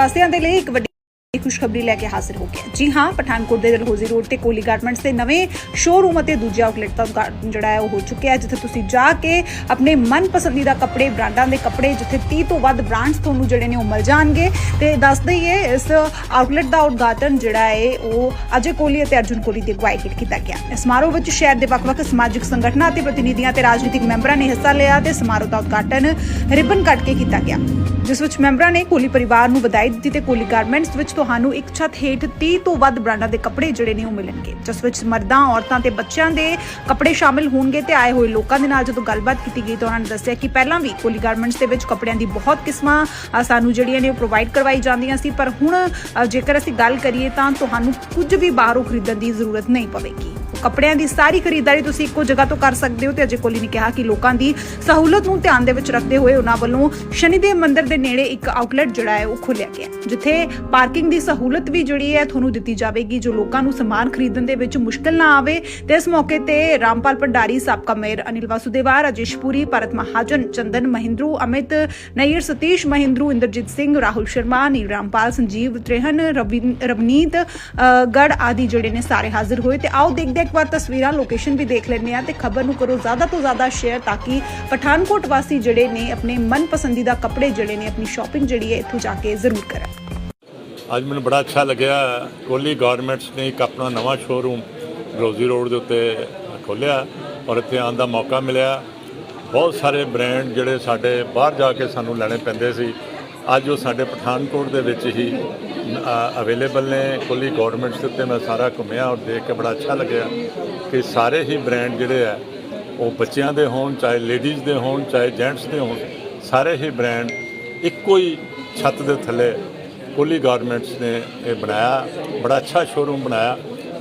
ਵਾਸੀਆਂ ਦੇ ਲਈ ਇੱਕ ਵੱਡੀ ਖੁਸ਼ਖਬਰੀ ਲੈ ਕੇ ਹਾਜ਼ਰ ਹੋ ਗਿਆ ਜੀ ਹਾਂ, ਪਠਾਨਕੋਟ ਦੇ ਦਲਹੌਜ਼ੀ ਰੋਡ ਤੇ ਕੋਲੀ ਗਾਰਮੈਂਟਸ ਦੇ ਨਵੇਂ ਸ਼ੋਰੂਮ ਅਤੇ ਦੂਜਾ ਆਊਟਲੈਟ ਦਾ ਉਦਘਾਟਨ ਜਿਹੜਾ ਹੈ ਉਹ ਹੋ ਚੁੱਕਿਆ ਹੈ, ਜਿੱਥੇ ਤੁਸੀਂ ਜਾ ਕੇ ਆਪਣੇ ਮਨ ਪਸੰਦੀਦਾ ਕੱਪੜੇ, ਬ੍ਰਾਂਡਾਂ ਦੇ ਕੱਪੜੇ, ਜਿੱਥੇ 30 ਤੋਂ ਵੱਧ ਬ੍ਰਾਂਡਸ ਤੁਹਾਨੂੰ ਜਿਹੜੇ ਨੇ ਉਹ ਮਿਲ ਜਾਣਗੇ। ਤੇ ਦੱਸ ਦਈਏ, ਇਸ ਆਊਟਲੈਟ ਦਾ ਉਦਘਾਟਨ ਜਿਹੜਾ ਹੈ, ਉਹ ਅਜੇ ਕੋਲੀ ਅਤੇ ਅਰਜੁਨ ਕੋਲੀ ਦੀ ਅਗਵਾਈ ਹੇਠ ਕੀਤਾ ਗਿਆ। ਇਸ ਸਮਾਰੋਹ ਵਿੱਚ ਸ਼ਹਿਰ ਦੇ ਵੱਖ-ਵੱਖ ਸਮਾਜਿਕ ਸੰਗਠਨਾਂ ਅਤੇ ਪ੍ਰਤੀਨਿਧੀਆਂ ਤੇ ਰਾਜਨੀਤਿਕ ਮੈਂਬਰਾਂ ਨੇ ਹਿੱਸਾ ਲਿਆ ਤੇ ਸਮਾਰੋਹ ਦਾ ਉਦਘਾਟਨ ਰਿਬਨ ਕੱਟ ਕੇ ਕੀਤਾ ਗਿਆ। ਜਿਸ ਵਿੱਚ ਮੈਂਬਰਾਂ ਨੇ ਕੋਲੀ ਪਰਿਵਾਰ ਨੂੰ ਵਧਾਈ ਦਿੱਤੀ ਤੇ ਕੋਲੀ ਗਾਰਮੈਂਟਸ ਵਿੱਚ ਤੁਹਾਨੂੰ ਇੱਕ ਛੱਤ ਹੇਠ 30 ਤੋਂ ਵੱਧ ਬ੍ਰਾਂਡਾਂ ਦੇ ਕੱਪੜੇ ਜਿਹੜੇ ਨੇ ਉਹ ਮਿਲਣਗੇ, ਜਿਸ ਵਿੱਚ ਮਰਦਾਂ, ਔਰਤਾਂ ਤੇ ਬੱਚਿਆਂ ਦੇ ਕੱਪੜੇ ਸ਼ਾਮਿਲ ਹੋਣਗੇ ਤੇ ਆਏ ਹੋਏ ਲੋਕਾਂ ਦੇ ਨਾਲ ਜਦੋਂ ਗੱਲਬਾਤ ਕੀਤੀ ਗਈ ਤਾਂ ਉਹਨਾਂ ਨੇ ਦੱਸਿਆ ਕਿ ਪਹਿਲਾਂ ਵੀ ਕੋਲੀ ਗਾਰਮੈਂਟਸ ਦੇ ਵਿੱਚ ਕੱਪੜਿਆਂ ਦੀ ਬਹੁਤ ਕਿਸਮਾਂ ਸਾਨੂੰ ਜਿਹੜੀਆਂ ਨੇ ਉਹ ਪ੍ਰੋਵਾਈਡ ਕਰਵਾਈ ਜਾਂਦੀਆਂ ਸੀ, ਪਰ ਹੁਣ ਜੇਕਰ ਅਸੀਂ ਗੱਲ ਕਰੀਏ ਤਾਂ ਤੁਹਾਨੂੰ ਕੁਝ ਵੀ ਬਾਹਰੋਂ ਖਰੀਦਣ ਦੀ ਜ਼ਰੂਰਤ ਨਹੀਂ ਪਵੇਗੀ। ਕੱਪੜਿਆਂ ਦੀ ਸਾਰੀ ਖਰੀਦਦਾਰੀ ਤੁਸੀਂ ਇੱਕੋ ਜਗ੍ਹਾ ਤੋਂ ਕਰ ਸਕਦੇ ਹੋ ਤੇ ਅਜੇ ਕੋਲੀ ਨੇ ਕਿਹਾ ਕਿ ਲੋਕਾਂ ਦੀ ਸਹੂਲਤ ਨੂੰ ਧਿਆਨ ਦੇ ਵਿੱਚ ਰੱਖਦੇ ਹੋਏ ਉਹਨਾਂ ਵੱਲੋਂ ਸ਼ਨੀਦੇਵ ਮੰਦਿਰ ਦੇ ਨੇੜੇ ਇੱਕ ਆਊਟਲੈਟ ਜਿਹੜਾ ਹੈ ਉਹ ਖੋਲ੍ਹਿਆ ਗਿਆ ਜਿੱਥੇ ਪਾਰਕਿੰਗ ਦੀ ਸਹੂਲਤ ਵੀ ਜਿਹੜੀ ਹੈ ਤੁਹਾਨੂੰ ਦਿੱਤੀ ਜਾਵੇਗੀ ਜੋ ਲੋਕਾਂ ਨੂੰ ਸਮਾਨ ਖਰੀਦਣ ਦੇ ਵਿੱਚ ਮੁਸ਼ਕਲ ਨਾ ਆਵੇ। ਤੇ ਇਸ ਮੌਕੇ ਤੇ ਰਾਮਪਾਲ ਭੰਡਾਰੀ ਸਾਬਕਾ ਮੇਅਰ ਅਨਿਲ ਵਾਸੁਦੇਵਾ ਰਾਜੇਸ਼ ਪੁਰੀ ਭਰਤ ਮਹਾਜਨ ਚੰਦਨ ਮਹਿੰਦਰੂ ਅਮਿਤ ਨਈਰ ਸਤੀਸ਼ ਮਹਿੰਦਰੂ ਇੰਦਰਜੀਤ ਸਿੰਘ ਰਾਹੁਲ ਸ਼ਰਮਾ ਨੀਲ ਰਾਮਪਾਲ ਸੰਜੀਵ ਤ੍ਰਿਹਨ ਰਵੀ- ਰਵਨੀਤ ਅ, ਗੜ ਆਦਿ ਜਿਹੜੇ ਨੇ ਸਾਰੇ ਹਾਜ਼ਰ ਹੋਏ। ਤੇ ਆਓ ਦੇਖਦੇ ਇੱਕ ਵਾਰ ਤਸਵੀਰਾਂ ਲੋਕੇਸ਼ਨ ਵੀ ਦੇਖ ਲੈਂਦੇ ਆ ਤੇ ਖਬਰ ਨੂੰ ਕਰੋ ਜ਼ਿਆਦਾ ਤੋਂ ਜ਼ਿਆਦਾ ਸ਼ੇਅਰ ਤਾਂ ਕਿ ਪਠਾਨਕੋਟ ਵਾਸੀ ਜਿਹੜੇ ਨੇ ਆਪਣੇ ਮਨ ਪਸੰਦੀਦਾ ਕੱਪੜੇ ਜਿਹੜੇ ਨੇ, ਆਪਣੀ ਸ਼ਾਪਿੰਗ ਜਿਹੜੀ ਹੈ, ਇੱਥੋਂ ਜਾ ਕੇ ਜ਼ਰੂਰ ਕਰਨ। ਅੱਜ ਮੈਨੂੰ ਬੜਾ ਅੱਛਾ ਲੱਗਿਆ। ਕੋਹਲੀ ਗਾਰਮੈਂਟਸ ਨੇ ਇੱਕ ਆਪਣਾ ਨਵਾਂ ਸ਼ੋਰੂਮ ਰੋਜ਼ੀ ਰੋਡ ਦੇ ਉੱਤੇ ਖੋਲ੍ਹਿਆ ਔਰ ਇੱਥੇ ਆਉਣ ਦਾ ਮੌਕਾ ਮਿਲਿਆ। ਬਹੁਤ ਸਾਰੇ ਬ੍ਰਾਂਡ ਜਿਹੜੇ ਸਾਡੇ ਬਾਹਰ ਜਾ ਕੇ ਸਾਨੂੰ ਲੈਣੇ ਪੈਂਦੇ ਸੀ। ਅੱਜ ਉਹ ਸਾਡੇ ਪਠਾਨਕੋਟ ਦੇ ਵਿੱਚ ਹੀ ਅਵੇਲੇਬਲ ਨੇ ਕੋਹਲੀ ਗਾਰਮੈਂਟਸ ਦੇ ਉੱਤੇ ਮੈਂ ਸਾਰਾ ਘੁੰਮਿਆ ਔਰ ਦੇਖ ਕੇ ਬੜਾ ਅੱਛਾ ਲੱਗਿਆ ਕਿ ਸਾਰੇ ਹੀ ਬ੍ਰਾਂਡ ਜਿਹੜੇ ਆ, ਉਹ ਬੱਚਿਆਂ ਦੇ ਹੋਣ, ਚਾਹੇ ਲੇਡੀਜ਼ ਦੇ ਹੋਣ, ਚਾਹੇ ਜੈਂਟਸ ਦੇ ਹੋਣ, ਸਾਰੇ ਹੀ ਬ੍ਰਾਂਡ ਇੱਕੋ ਹੀ ਛੱਤ ਦੇ ਥੱਲੇ ਕੋਹਲੀ ਗਾਰਮੈਂਟਸ ਨੇ ਇਹ ਬਣਾਇਆ। ਬੜਾ ਅੱਛਾ ਸ਼ੋਰੂਮ ਬਣਾਇਆ।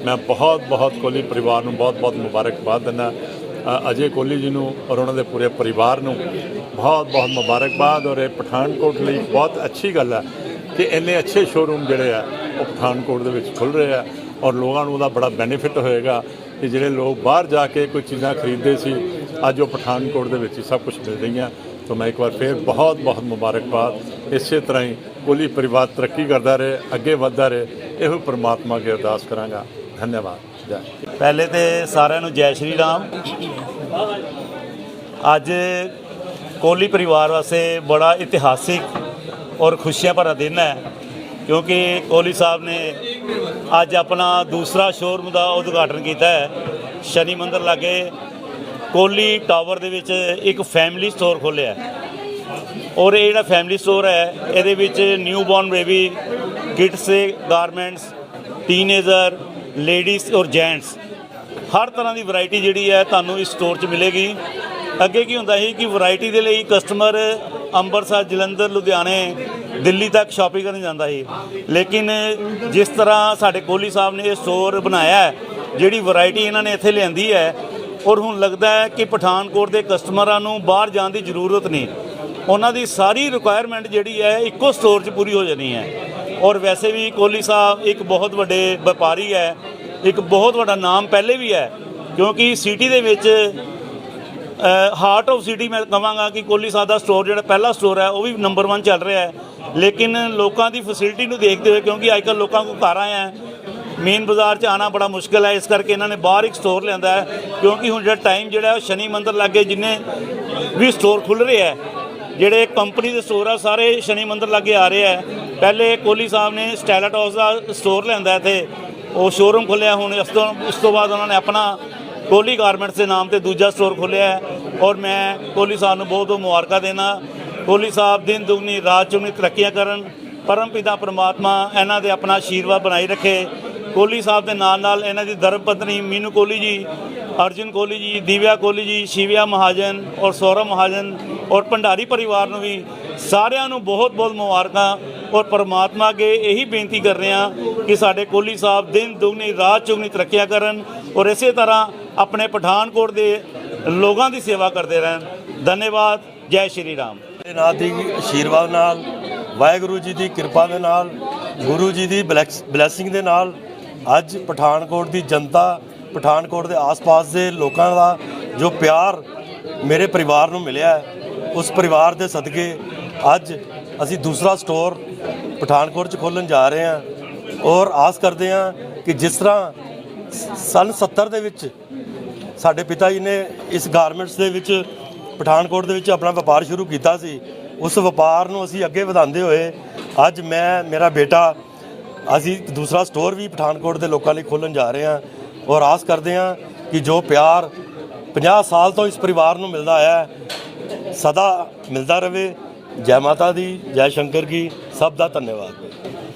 ਮੈਂ ਬਹੁਤ ਬਹੁਤ ਕੋਹਲੀ ਪਰਿਵਾਰ ਨੂੰ ਬਹੁਤ ਬਹੁਤ ਮੁਬਾਰਕਬਾਦ ਦਿੰਦਾ। ਅਜੇ ਕੋਹਲੀ ਜੀ ਨੂੰ ਔਰ ਉਹਨਾਂ ਦੇ ਪੂਰੇ ਪਰਿਵਾਰ ਨੂੰ ਬਹੁਤ ਬਹੁਤ ਮੁਬਾਰਕਬਾਦ ਔਰ ਇਹ ਪਠਾਨਕੋਟ ਲਈ ਬਹੁਤ ਅੱਛੀ ਗੱਲ ਹੈ ਕਿ ਇੰਨੇ ਅੱਛੇ ਸ਼ੋਰੂਮ ਜਿਹੜੇ ਆ, ਉਹ ਪਠਾਨਕੋਟ ਦੇ ਵਿੱਚ ਖੁੱਲ ਰਹੇ ਆ ਔਰ ਲੋਕਾਂ ਨੂੰ ਉਹਦਾ ਬੜਾ ਬੈਨੀਫਿਟ ਹੋਏਗਾ ਕਿ ਜਿਹੜੇ ਲੋਕ ਬਾਹਰ ਜਾ ਕੇ ਕੋਈ ਚੀਜ਼ਾਂ ਖਰੀਦਦੇ ਸੀ, ਅੱਜ ਉਹ ਪਠਾਨਕੋਟ ਦੇ ਵਿੱਚ ਹੀ ਸਭ ਕੁਝ ਮਿਲ ਰਹੀਆਂ। ਤਾਂ ਮੈਂ ਇੱਕ ਵਾਰ ਫੇਰ ਬਹੁਤ ਬਹੁਤ ਮੁਬਾਰਕਬਾਦ। ਇਸੇ ਤਰ੍ਹਾਂ ਹੀ ਕੋਹਲੀ ਪਰਿਵਾਰ ਤਰੱਕੀ ਕਰਦਾ ਰਹੇ, ਅੱਗੇ ਵਧਦਾ ਰਹੇ, ਇਹੋ ਪ੍ਰਮਾਤਮਾ ਅੱਗੇ ਅਰਦਾਸ ਕਰਾਂਗਾ। ਧੰਨਵਾਦ। ਪਹਿਲੇ ਤੇ ਸਾਰਿਆਂ ਨੂੰ ਜੈ ਸ਼੍ਰੀ ਰਾਮ। ਅੱਜ ਕੋਹਲੀ ਪਰਿਵਾਰ ਵਾਸਤੇ ਬੜਾ ਇਤਿਹਾਸਿਕ ਔਰ ਖੁਸ਼ੀਆਂ ਭਰਾ ਦਿਨ ਹੈ, ਕਿਉਂਕਿ ਕੋਹਲੀ ਸਾਹਿਬ ਨੇ ਅੱਜ ਆਪਣਾ ਦੂਸਰਾ ਸ਼ੋਰੂਮ ਦਾ ਉਦਘਾਟਨ ਕੀਤਾ ਹੈ। ਸ਼ਨੀ ਮੰਦਰ ਲਾਗੇ ਕੋਹਲੀ ਟਾਵਰ ਦੇ ਵਿੱਚ ਇੱਕ ਫੈਮਿਲੀ ਸਟੋਰ ਖੋਲ੍ਹਿਆ ਔਰ ਇਹ ਜਿਹੜਾ ਫੈਮਿਲੀ ਸਟੋਰ ਹੈ, ਇਹਦੇ ਵਿੱਚ new born baby, kids garments, teenager ladies ਔਰ ਜੈਂਟਸ, ਹਰ ਤਰ੍ਹਾਂ ਦੀ ਵੈਰਾਈਟੀ ਜਿਹੜੀ ਹੈ ਤੁਹਾਨੂੰ ਇਸ ਸਟੋਰ 'ਚ ਮਿਲੇਗੀ। ਅੱਗੇ ਕੀ ਹੁੰਦਾ ਸੀ ਕਿ ਵੈਰਾਈਟੀ ਦੇ ਲਈ ਕਸਟਮਰ ਅੰਮ੍ਰਿਤਸਰ ਜਲੰਧਰ, ਲੁਧਿਆਣੇ, ਦਿੱਲੀ ਤੱਕ ਸ਼ਾਪਿੰਗ ਕਰਨ ਜਾਂਦਾ ਸੀ। ਲੇਕਿਨ ਜਿਸ ਤਰ੍ਹਾਂ ਸਾਡੇ ਕੋਹਲੀ ਸਾਹਿਬ ਨੇ ਇਹ ਸਟੋਰ ਬਣਾਇਆ ਹੈ, ਜਿਹੜੀ ਵੈਰਾਈਟੀ ਇਹਨਾਂ ਨੇ ਇੱਥੇ ਲਿਆਂਦੀ ਹੈ, ਔਰ ਹੁਣ ਲੱਗਦਾ ਹੈ ਕਿ ਪਠਾਨਕੋਟ ਦੇ ਕਸਟਮਰਾਂ ਨੂੰ ਬਾਹਰ ਜਾਣ ਦੀ ਜ਼ਰੂਰਤ ਨਹੀਂ। ਉਹਨਾਂ ਦੀ ਸਾਰੀ ਰਿਕੁਆਇਰਮੈਂਟ ਜਿਹੜੀ ਹੈ ਇੱਕੋ ਸਟੋਰ 'ਚ ਪੂਰੀ ਹੋ ਜਾਣੀ ਹੈ। ਔਰ ਵੈਸੇ ਵੀ ਕੋਹਲੀ ਸਾਹਿਬ ਇੱਕ ਬਹੁਤ ਵੱਡੇ ਵਪਾਰੀ ਹੈ, ਇੱਕ ਬਹੁਤ ਵੱਡਾ ਨਾਮ ਪਹਿਲੇ ਵੀ ਹੈ, ਕਿਉਂਕਿ ਸਿਟੀ ਦੇ ਵਿੱਚ ਹਾਰਟ ਆਫ ਸਿਟੀ ਮੈਂ ਕਹਾਂਗਾ ਕਿ ਕੋਹਲੀ ਸਾਹਿਬ ਦਾ ਸਟੋਰ ਜਿਹੜਾ ਪਹਿਲਾ ਸਟੋਰ ਹੈ, ਉਹ ਵੀ ਨੰਬਰ 1 ਚੱਲ ਰਿਹਾ ਹੈ। ਲੇਕਿਨ ਲੋਕਾਂ ਦੀ ਫੈਸਿਲਿਟੀ ਨੂੰ ਦੇਖਦੇ ਹੋਏ, ਕਿਉਂਕਿ ਅੱਜਕੱਲ ਲੋਕਾਂ ਕੋਲ ਘਰ ਆਏ ਮੇਨ ਬਾਜ਼ਾਰ 'ਚ ਆਣਾ ਬੜਾ ਮੁਸ਼ਕਲ ਹੈ, ਇਸ ਕਰਕੇ ਇਹਨਾਂ ਨੇ ਬਾਹਰ ਇੱਕ ਸਟੋਰ ਲਿਆਂਦਾ ਹੈ, ਕਿਉਂਕਿ ਹੁਣ ਜਿਹੜਾ ਟਾਈਮ ਜਿਹੜਾ, ਉਹ ਸ਼ਨੀ ਮੰਦਰ ਲਾਗੇ ਜਿੰਨੇ ਵੀ ਸਟੋਰ ਖੁੱਲ ਰਹੇ ਹੈ ਜਿਹੜੇ ਕੰਪਨੀ ਦੇ ਸਟੋਰ ਆ, ਸਾਰੇ ਸ਼ਨੀ ਮੰਦਰ ਲਾਗੇ ਆ ਰਹੇ ਆ। ਪਹਿਲੇ ਕੋਹਲੀ ਸਾਹਿਬ ਨੇ ਸਟੈਲਟ ਹਾਊਸ ਦਾ ਸਟੋਰ ਲਿਆਂਦਾ ਇੱਥੇ। ਉਹ ਸ਼ੋਰੂਮ ਖੋਲ੍ਹਿਆ ਹੁਣ ਇਸ ਤੋਂ, ਉਸ ਤੋਂ ਬਾਅਦ ਉਹਨਾਂ ਨੇ ਆਪਣਾ ਕੋਹਲੀ ਗਾਰਮੈਂਟਸ ਦੇ ਨਾਮ ਤੇ ਦੂਜਾ ਸਟੋਰ ਖੋਲ੍ਹਿਆ ਔਰ ਮੈਂ ਕੋਹਲੀ ਸਾਹਿਬ ਨੂੰ ਬਹੁਤ ਬਹੁਤ ਮੁਬਾਰਕਾਂ ਦੇਣਾ। ਕੋਹਲੀ ਸਾਹਿਬ ਦਿਨ ਦੁਗਣੀ, ਰਾਤ ਚੁਗਣੀ ਤਰੱਕੀਆਂ ਕਰਨ। ਪਰਮ ਪਿਤਾ ਪਰਮਾਤਮਾ ਇਹਨਾਂ ਦੇ ਆਪਣਾ ਆਸ਼ੀਰਵਾਦ ਬਣਾਈ ਰੱਖੇ। ਕੋਹਲੀ ਸਾਹਿਬ ਦੇ ਨਾਲ ਨਾਲ ਇਹਨਾਂ ਦੀ ਧਰਮ ਪਤਨੀ ਮੀਨੂ ਕੋਹਲੀ ਜੀ ਅਰਜੁਨ ਕੋਹਲੀ ਜੀ, ਦਿਵਿਆ ਕੋਹਲੀ ਜੀ, ਸ਼ਿਵਿਆ ਮਹਾਜਨ ਔਰ ਸੌਰਵ ਮਹਾਜਨ ਔਰ ਭੰਡਾਰੀ ਪਰਿਵਾਰ ਨੂੰ ਵੀ ਸਾਰਿਆਂ ਨੂੰ ਬਹੁਤ ਬਹੁਤ ਮੁਬਾਰਕਾਂ ਔਰ ਪਰਮਾਤਮਾ ਅੱਗੇ ਇਹੀ ਬੇਨਤੀ ਕਰ ਰਹੇ ਹਾਂ ਕਿ ਸਾਡੇ ਕੋਹਲੀ ਸਾਹਿਬ ਦਿਨ ਦੁਗਣੀ, ਰਾਤ ਚੁਗਣੀ ਤਰੱਕੀਆਂ ਕਰਨ ਔਰ ਇਸੇ ਤਰ੍ਹਾਂ ਆਪਣੇ ਪਠਾਨਕੋਟ ਦੇ ਲੋਕਾਂ ਦੀ ਸੇਵਾ ਕਰਦੇ ਰਹਿਣ। ਧੰਨਵਾਦ, ਜੈ ਸ਼੍ਰੀ ਰਾਮ। ਨਾਥ ਦੀ ਆਸ਼ੀਰਵਾਦ ਨਾਲ, ਵਾਹਿਗੁਰੂ ਜੀ ਦੀ ਕਿਰਪਾ ਦੇ ਨਾਲ, ਗੁਰੂ ਜੀ ਦੀ ਬਲੈਸਿੰਗ ਦੇ ਨਾਲ ਅੱਜ ਪਠਾਨਕੋਟ ਦੀ ਜਨਤਾ ਪਠਾਨਕੋਟ ਦੇ ਆਸ-ਪਾਸ ਦੇ ਲੋਕਾਂ ਦਾ ਜੋ ਪਿਆਰ ਮੇਰੇ ਪਰਿਵਾਰ ਨੂੰ ਮਿਲਿਆ ਹੈ, ਉਸ ਪਰਿਵਾਰ ਦੇ ਸਦਕੇ ਅੱਜ ਅਸੀਂ ਦੂਸਰਾ ਸਟੋਰ ਪਠਾਨਕੋਟ 'ਚ ਖੋਲਣ ਜਾ ਰਹੇ ਹਾਂ ਔਰ ਆਸ ਕਰਦੇ ਹਾਂ ਕਿ ਜਿਸ ਤਰ੍ਹਾਂ ਸ- ਸੰਨ 70 ਦੇ ਵਿੱਚ ਸਾਡੇ ਪਿਤਾ ਜੀ ਨੇ ਇਸ ਗਾਰਮੈਂਟਸ ਦੇ ਵਿੱਚ ਪਠਾਨਕੋਟ ਦੇ ਵਿੱਚ ਆਪਣਾ ਵਪਾਰ ਸ਼ੁਰੂ ਕੀਤਾ ਸੀ, ਉਸ ਵਪਾਰ ਨੂੰ ਅਸੀਂ ਅੱਗੇ ਵਧਾਉਂਦੇ ਹੋਏ ਅੱਜ ਮੈਂ, ਮੇਰਾ ਬੇਟਾ ਅਸੀਂ ਦੂਸਰਾ ਸਟੋਰ ਵੀ ਪਠਾਨਕੋਟ ਦੇ ਲੋਕਾਂ ਲਈ ਖੋਲਣ ਜਾ ਰਹੇ ਹਾਂ ਔਰ ਆਸ ਕਰਦੇ ਹਾਂ ਕਿ ਜੋ ਪਿਆਰ 50 ਸਾਲ ਤੋਂ ਇਸ ਪਰਿਵਾਰ ਨੂੰ ਮਿਲਦਾ ਆਇਆ ਹੈ, ਸਦਾ ਮਿਲਦਾ ਰਹੇ। ਜੈ ਮਾਤਾ ਦੀ, ਜੈ ਸ਼ੰਕਰ ਕੀ, ਸਭ ਦਾ ਧੰਨਵਾਦ।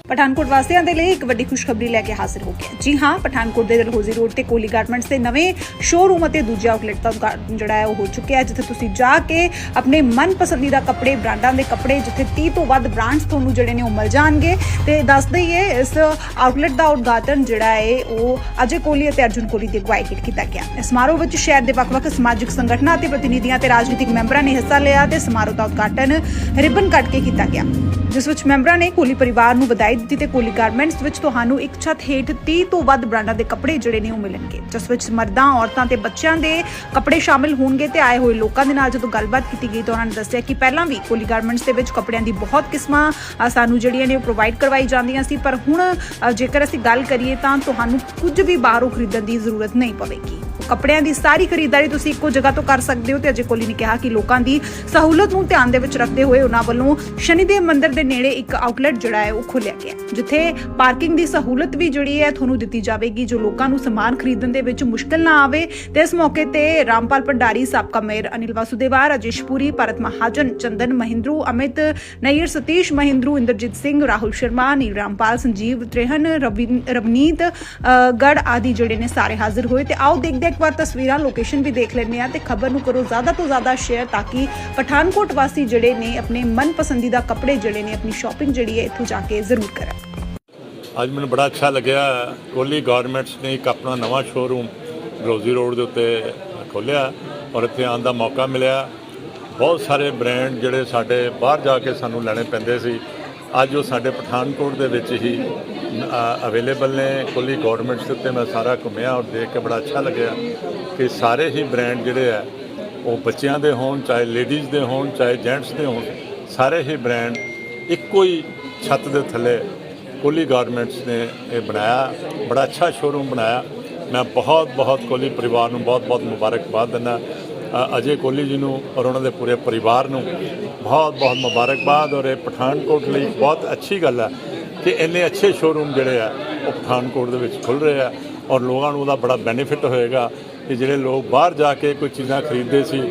ਪਠਾਨਕੋਟ ਵਾਸੀਆਂ ਦੇ ਲਈ ਇੱਕ ਵੱਡੀ ਖੁਸ਼ਖਬਰੀ ਲੈ ਕੇ ਹਾਜ਼ਰ ਹੋ ਗਿਆ ਜੀ ਹਾਂ, ਪਠਾਨਕੋਟ ਦੇ ਦਲਹੌਜ਼ੀ ਰੋਡ ਤੇ ਕੋਲੀ ਗਾਰਮੈਂਟਸ ਦੇ ਨਵੇਂ ਸ਼ੋਰੂਮ ਅਤੇ ਦੂਜਾ ਆਊਟਲੈਟ ਦਾ ਉਦਘਾਟਨ ਜਿਹੜਾ ਹੈ ਉਹ ਹੋ ਚੁੱਕਿਆ ਹੈ, ਜਿੱਥੇ ਤੁਸੀਂ ਜਾ ਕੇ ਆਪਣੇ ਮਨ ਕੱਪੜੇ, ਬ੍ਰਾਂਡਾਂ ਦੇ ਕੱਪੜੇ ਜਿੱਥੇ 30 ਤੋਂ ਵੱਧ ਬ੍ਰਾਂਡਸ ਤੁਹਾਨੂੰ ਜਿਹੜੇ ਨੇ ਉਹ ਮਿਲ ਜਾਣਗੇ। ਤੇ ਦੱਸ ਦਈਏ, ਇਸ ਆਊਟਲੈਟ ਦਾ ਉਦਘਾਟਨ ਜਿਹੜਾ ਹੈ ਉਹ ਅਜੇ ਕੋਲੀ ਅਤੇ ਅਰਜੁਨ ਕੋਲੀ ਦੀ ਅਗਵਾਈ ਹੇਠ ਕੀਤਾ ਗਿਆ। ਇਸ ਸਮਾਰੋਹ ਵਿੱਚ ਸ਼ਹਿਰ ਦੇ ਵੱਖ-ਵੱਖ ਸਮਾਜਿਕ ਸੰਗਠਨਾਂ ਅਤੇ ਪ੍ਰਤੀਨਿਧੀਆਂ ਤੇ ਰਾਜਨੀਤਿਕ ਮੈਂਬਰਾਂ ਨੇ ਹਿੱਸਾ ਲਿਆ ਤੇ ਸਮਾਰੋਹ ਦਾ ਉਦਘਾਟਨ ਰਿਬਨ ਕੱਟ ਕੇ ਕੀਤਾ ਗਿਆ। ਜਿਸ ਵਿੱਚ ਮੈਂਬਰਾਂ ਨੇ ਕੋਲੀ ਪਰਿਵਾਰ ਨੂੰ ਵਧਾਈ ਦਿੱਤੀ ਤੇ ਕੋਲੀ ਗਾਰਮੈਂਟਸ ਵਿੱਚ ਤੁਹਾਨੂੰ ਇੱਕ ਛੱਤ ਹੇਠ 30 ਤੋਂ ਵੱਧ ਬ੍ਰਾਂਡਾਂ ਦੇ ਕੱਪੜੇ ਜਿਹੜੇ ਨੇ ਉਹ ਮਿਲਣਗੇ, ਜਿਸ ਵਿੱਚ ਮਰਦਾਂ, ਔਰਤਾਂ ਤੇ ਬੱਚਿਆਂ ਦੇ ਕੱਪੜੇ ਸ਼ਾਮਿਲ ਹੋਣਗੇ ਤੇ ਆਏ ਹੋਏ ਲੋਕਾਂ ਦੇ ਨਾਲ ਜਦੋਂ ਗੱਲਬਾਤ ਕੀਤੀ ਗਈ ਤਾਂ ਉਹਨਾਂ ਨੇ ਦੱਸਿਆ ਕਿ ਪਹਿਲਾਂ ਵੀ ਕੋਲੀ ਗਾਰਮੈਂਟਸ ਦੇ ਵਿੱਚ ਕੱਪੜਿਆਂ ਦੀ ਬਹੁਤ ਕਿਸਮਾਂ ਸਾਨੂੰ ਜਿਹੜੀਆਂ ਨੇ ਉਹ ਪ੍ਰੋਵਾਈਡ ਕਰਵਾਈ ਜਾਂਦੀਆਂ ਸੀ, ਪਰ ਹੁਣ ਜੇਕਰ ਅਸੀਂ ਗੱਲ ਕਰੀਏ ਤਾਂ ਤੁਹਾਨੂੰ ਕੁਝ ਵੀ ਬਾਹਰੋਂ ਖਰੀਦਣ ਦੀ ਜ਼ਰੂਰਤ ਨਹੀਂ ਪਵੇਗੀ। ਕੱਪੜਿਆਂ ਦੀ ਸਾਰੀ ਖਰੀਦਦਾਰੀ ਤੁਸੀਂ ਇੱਕੋ ਜਗ੍ਹਾ ਤੋਂ ਕਰ ਸਕਦੇ ਹੋ ਤੇ ਅਜੇ ਕੋਲੀ ਨੇ ਕਿਹਾ ਕਿ ਲੋਕਾਂ ਦੀ ਸਹੂਲਤ ਨੂੰ ਧਿਆਨ ਦੇ ਵਿੱਚ ਰੱਖਦੇ ਹੋਏ ਉਹਨਾਂ ਵੱਲੋਂ ਸ਼ਨੀਦੇਵ ਮੰਦਿਰ ਦੇ ਨੇੜੇ ਇੱਕ ਆਊਟਲੈਟ ਜਿਹੜਾ ਹੈ ਉਹ ਖੋਲ੍ਹਿਆ ਗਿਆ ਜਿੱਥੇ ਪਾਰਕਿੰਗ ਦੀ ਸਹੂਲਤ ਵੀ ਜਿਹੜੀ ਹੈ ਤੁਹਾਨੂੰ ਦਿੱਤੀ ਜਾਵੇਗੀ ਜੋ ਲੋਕਾਂ ਨੂੰ ਸਮਾਨ ਖਰੀਦਣ ਦੇ ਵਿੱਚ ਮੁਸ਼ਕਲ ਨਾ ਆਵੇ। ਤੇ ਇਸ ਮੌਕੇ ਤੇ ਰਾਮਪਾਲ ਭੰਡਾਰੀ ਸਾਬਕਾ ਮੇਅਰ ਅਨਿਲ ਵਾਸੁਦੇਵਾ ਰਾਜੇਸ਼ ਪੁਰੀ ਭਰਤ ਮਹਾਜਨ ਚੰਦਨ ਮਹਿੰਦਰੂ ਅਮਿਤ ਨਈਰ ਸਤੀਸ਼ ਮਹਿੰਦਰੂ ਇੰਦਰਜੀਤ ਸਿੰਘ ਰਾਹੁਲ ਸ਼ਰਮਾ ਨੀਲ ਰਾਮਪਾਲ ਸੰਜੀਵ ਤ੍ਰਿਹਨ ਰਵਿਨ- ਰਵਨੀਤ ਅ, ਗੜ ਆਦਿ ਜਿਹੜੇ ਨੇ ਸਾਰੇ ਹਾਜ਼ਰ ਹੋਏ। ਤੇ ਆਓ ਦੇਖਦੇ ਇੱਕ ਵਾਰ ਤਸਵੀਰਾਂ ਲੋਕੇਸ਼ਨ ਵੀ ਦੇਖ ਲੈਂਦੇ ਆ ਤੇ ਖਬਰ ਨੂੰ ਕਰੋ ਜ਼ਿਆਦਾ ਤੋਂ ਜ਼ਿਆਦਾ ਸ਼ੇਅਰ ਤਾਂ ਕਿ ਪਠਾਨਕੋਟ ਵਾਸੀ ਜਿਹੜੇ ਨੇ ਆਪਣੇ ਮਨ ਪਸੰਦੀਦਾ ਕੱਪੜੇ ਜਿਹੜੇ ਨੇ, ਆਪਣੀ ਸ਼ਾਪਿੰਗ ਜਿਹੜੀ ਹੈ ਇੱਥੋਂ ਜਾ ਕੇ ਜ਼ਰੂਰ ਕਰਨ। ਅੱਜ ਮੈਨੂੰ ਬੜਾ ਅੱਛਾ ਲੱਗਿਆ, ਕੋਹਲੀ ਗਾਰਮੈਂਟਸ ਨੇ ਇੱਕ ਆਪਣਾ ਨਵਾਂ ਸ਼ੋਰੂਮ ਰੋਜ਼ੀ ਰੋਡ ਦੇ ਉੱਤੇ ਖੋਲ੍ਹਿਆ ਔਰ ਇੱਥੇ ਆਉਣ ਦਾ ਮੌਕਾ ਮਿਲਿਆ। ਬਹੁਤ ਸਾਰੇ ਬ੍ਰਾਂਡ ਜਿਹੜੇ ਸਾਡੇ ਬਾਹਰ ਜਾ ਕੇ ਸਾਨੂੰ ਲੈਣੇ ਪੈਂਦੇ ਸੀ। ਅੱਜ ਉਹ ਸਾਡੇ ਪਠਾਨਕੋਟ ਦੇ ਵਿੱਚ ਹੀ ਅਵੇਲੇਬਲ ਨੇ ਕੋਹਲੀ ਗਾਰਮੈਂਟਸ ਦੇ ਉੱਤੇ ਮੈਂ ਸਾਰਾ ਘੁੰਮਿਆ ਔਰ ਦੇਖ ਕੇ ਬੜਾ ਅੱਛਾ ਲੱਗਿਆ ਕਿ ਸਾਰੇ ਹੀ ਬ੍ਰਾਂਡ ਜਿਹੜੇ ਆ, ਉਹ ਬੱਚਿਆਂ ਦੇ ਹੋਣ, ਚਾਹੇ ਲੇਡੀਜ਼ ਦੇ ਹੋਣ, ਚਾਹੇ ਜੈਂਟਸ ਦੇ ਹੋਣ, ਸਾਰੇ ਹੀ ਬ੍ਰਾਂਡ ਇੱਕੋ ਹੀ ਛੱਤ ਦੇ ਥੱਲੇ ਕੋਲੀ ਗਾਰਮੈਂਟਸ ਨੇ ਇਹ ਬਣਾਇਆ, ਬੜਾ ਅੱਛਾ ਸ਼ੋਰੂਮ ਬਣਾਇਆ। ਮੈਂ ਬਹੁਤ ਬਹੁਤ ਕੋਹਲੀ ਪਰਿਵਾਰ ਨੂੰ ਬਹੁਤ ਬਹੁਤ ਮੁਬਾਰਕਬਾਦ ਦਿੰਦਾ। ਅਜੇ ਕੋਹਲੀ ਜੀ ਨੂੰ ਔਰ ਉਹਨਾਂ ਦੇ ਪੂਰੇ ਪਰਿਵਾਰ ਨੂੰ ਬਹੁਤ ਬਹੁਤ ਮੁਬਾਰਕਬਾਦ ਔਰ ਇਹ ਪਠਾਨਕੋਟ ਲਈ ਬਹੁਤ ਅੱਛੀ ਗੱਲ ਹੈ ਕਿ ਇੰਨੇ ਅੱਛੇ ਸ਼ੋਰੂਮ ਜਿਹੜੇ ਆ, ਉਹ ਪਠਾਨਕੋਟ ਦੇ ਵਿੱਚ ਖੁੱਲ ਰਹੇ ਆ ਔਰ ਲੋਕਾਂ ਨੂੰ ਉਹਦਾ ਬੜਾ ਬੈਨੀਫਿਟ ਹੋਏਗਾ ਕਿ ਜਿਹੜੇ ਲੋਕ ਬਾਹਰ ਜਾ ਕੇ ਕੋਈ ਚੀਜ਼ਾਂ ਖਰੀਦਦੇ ਸੀ,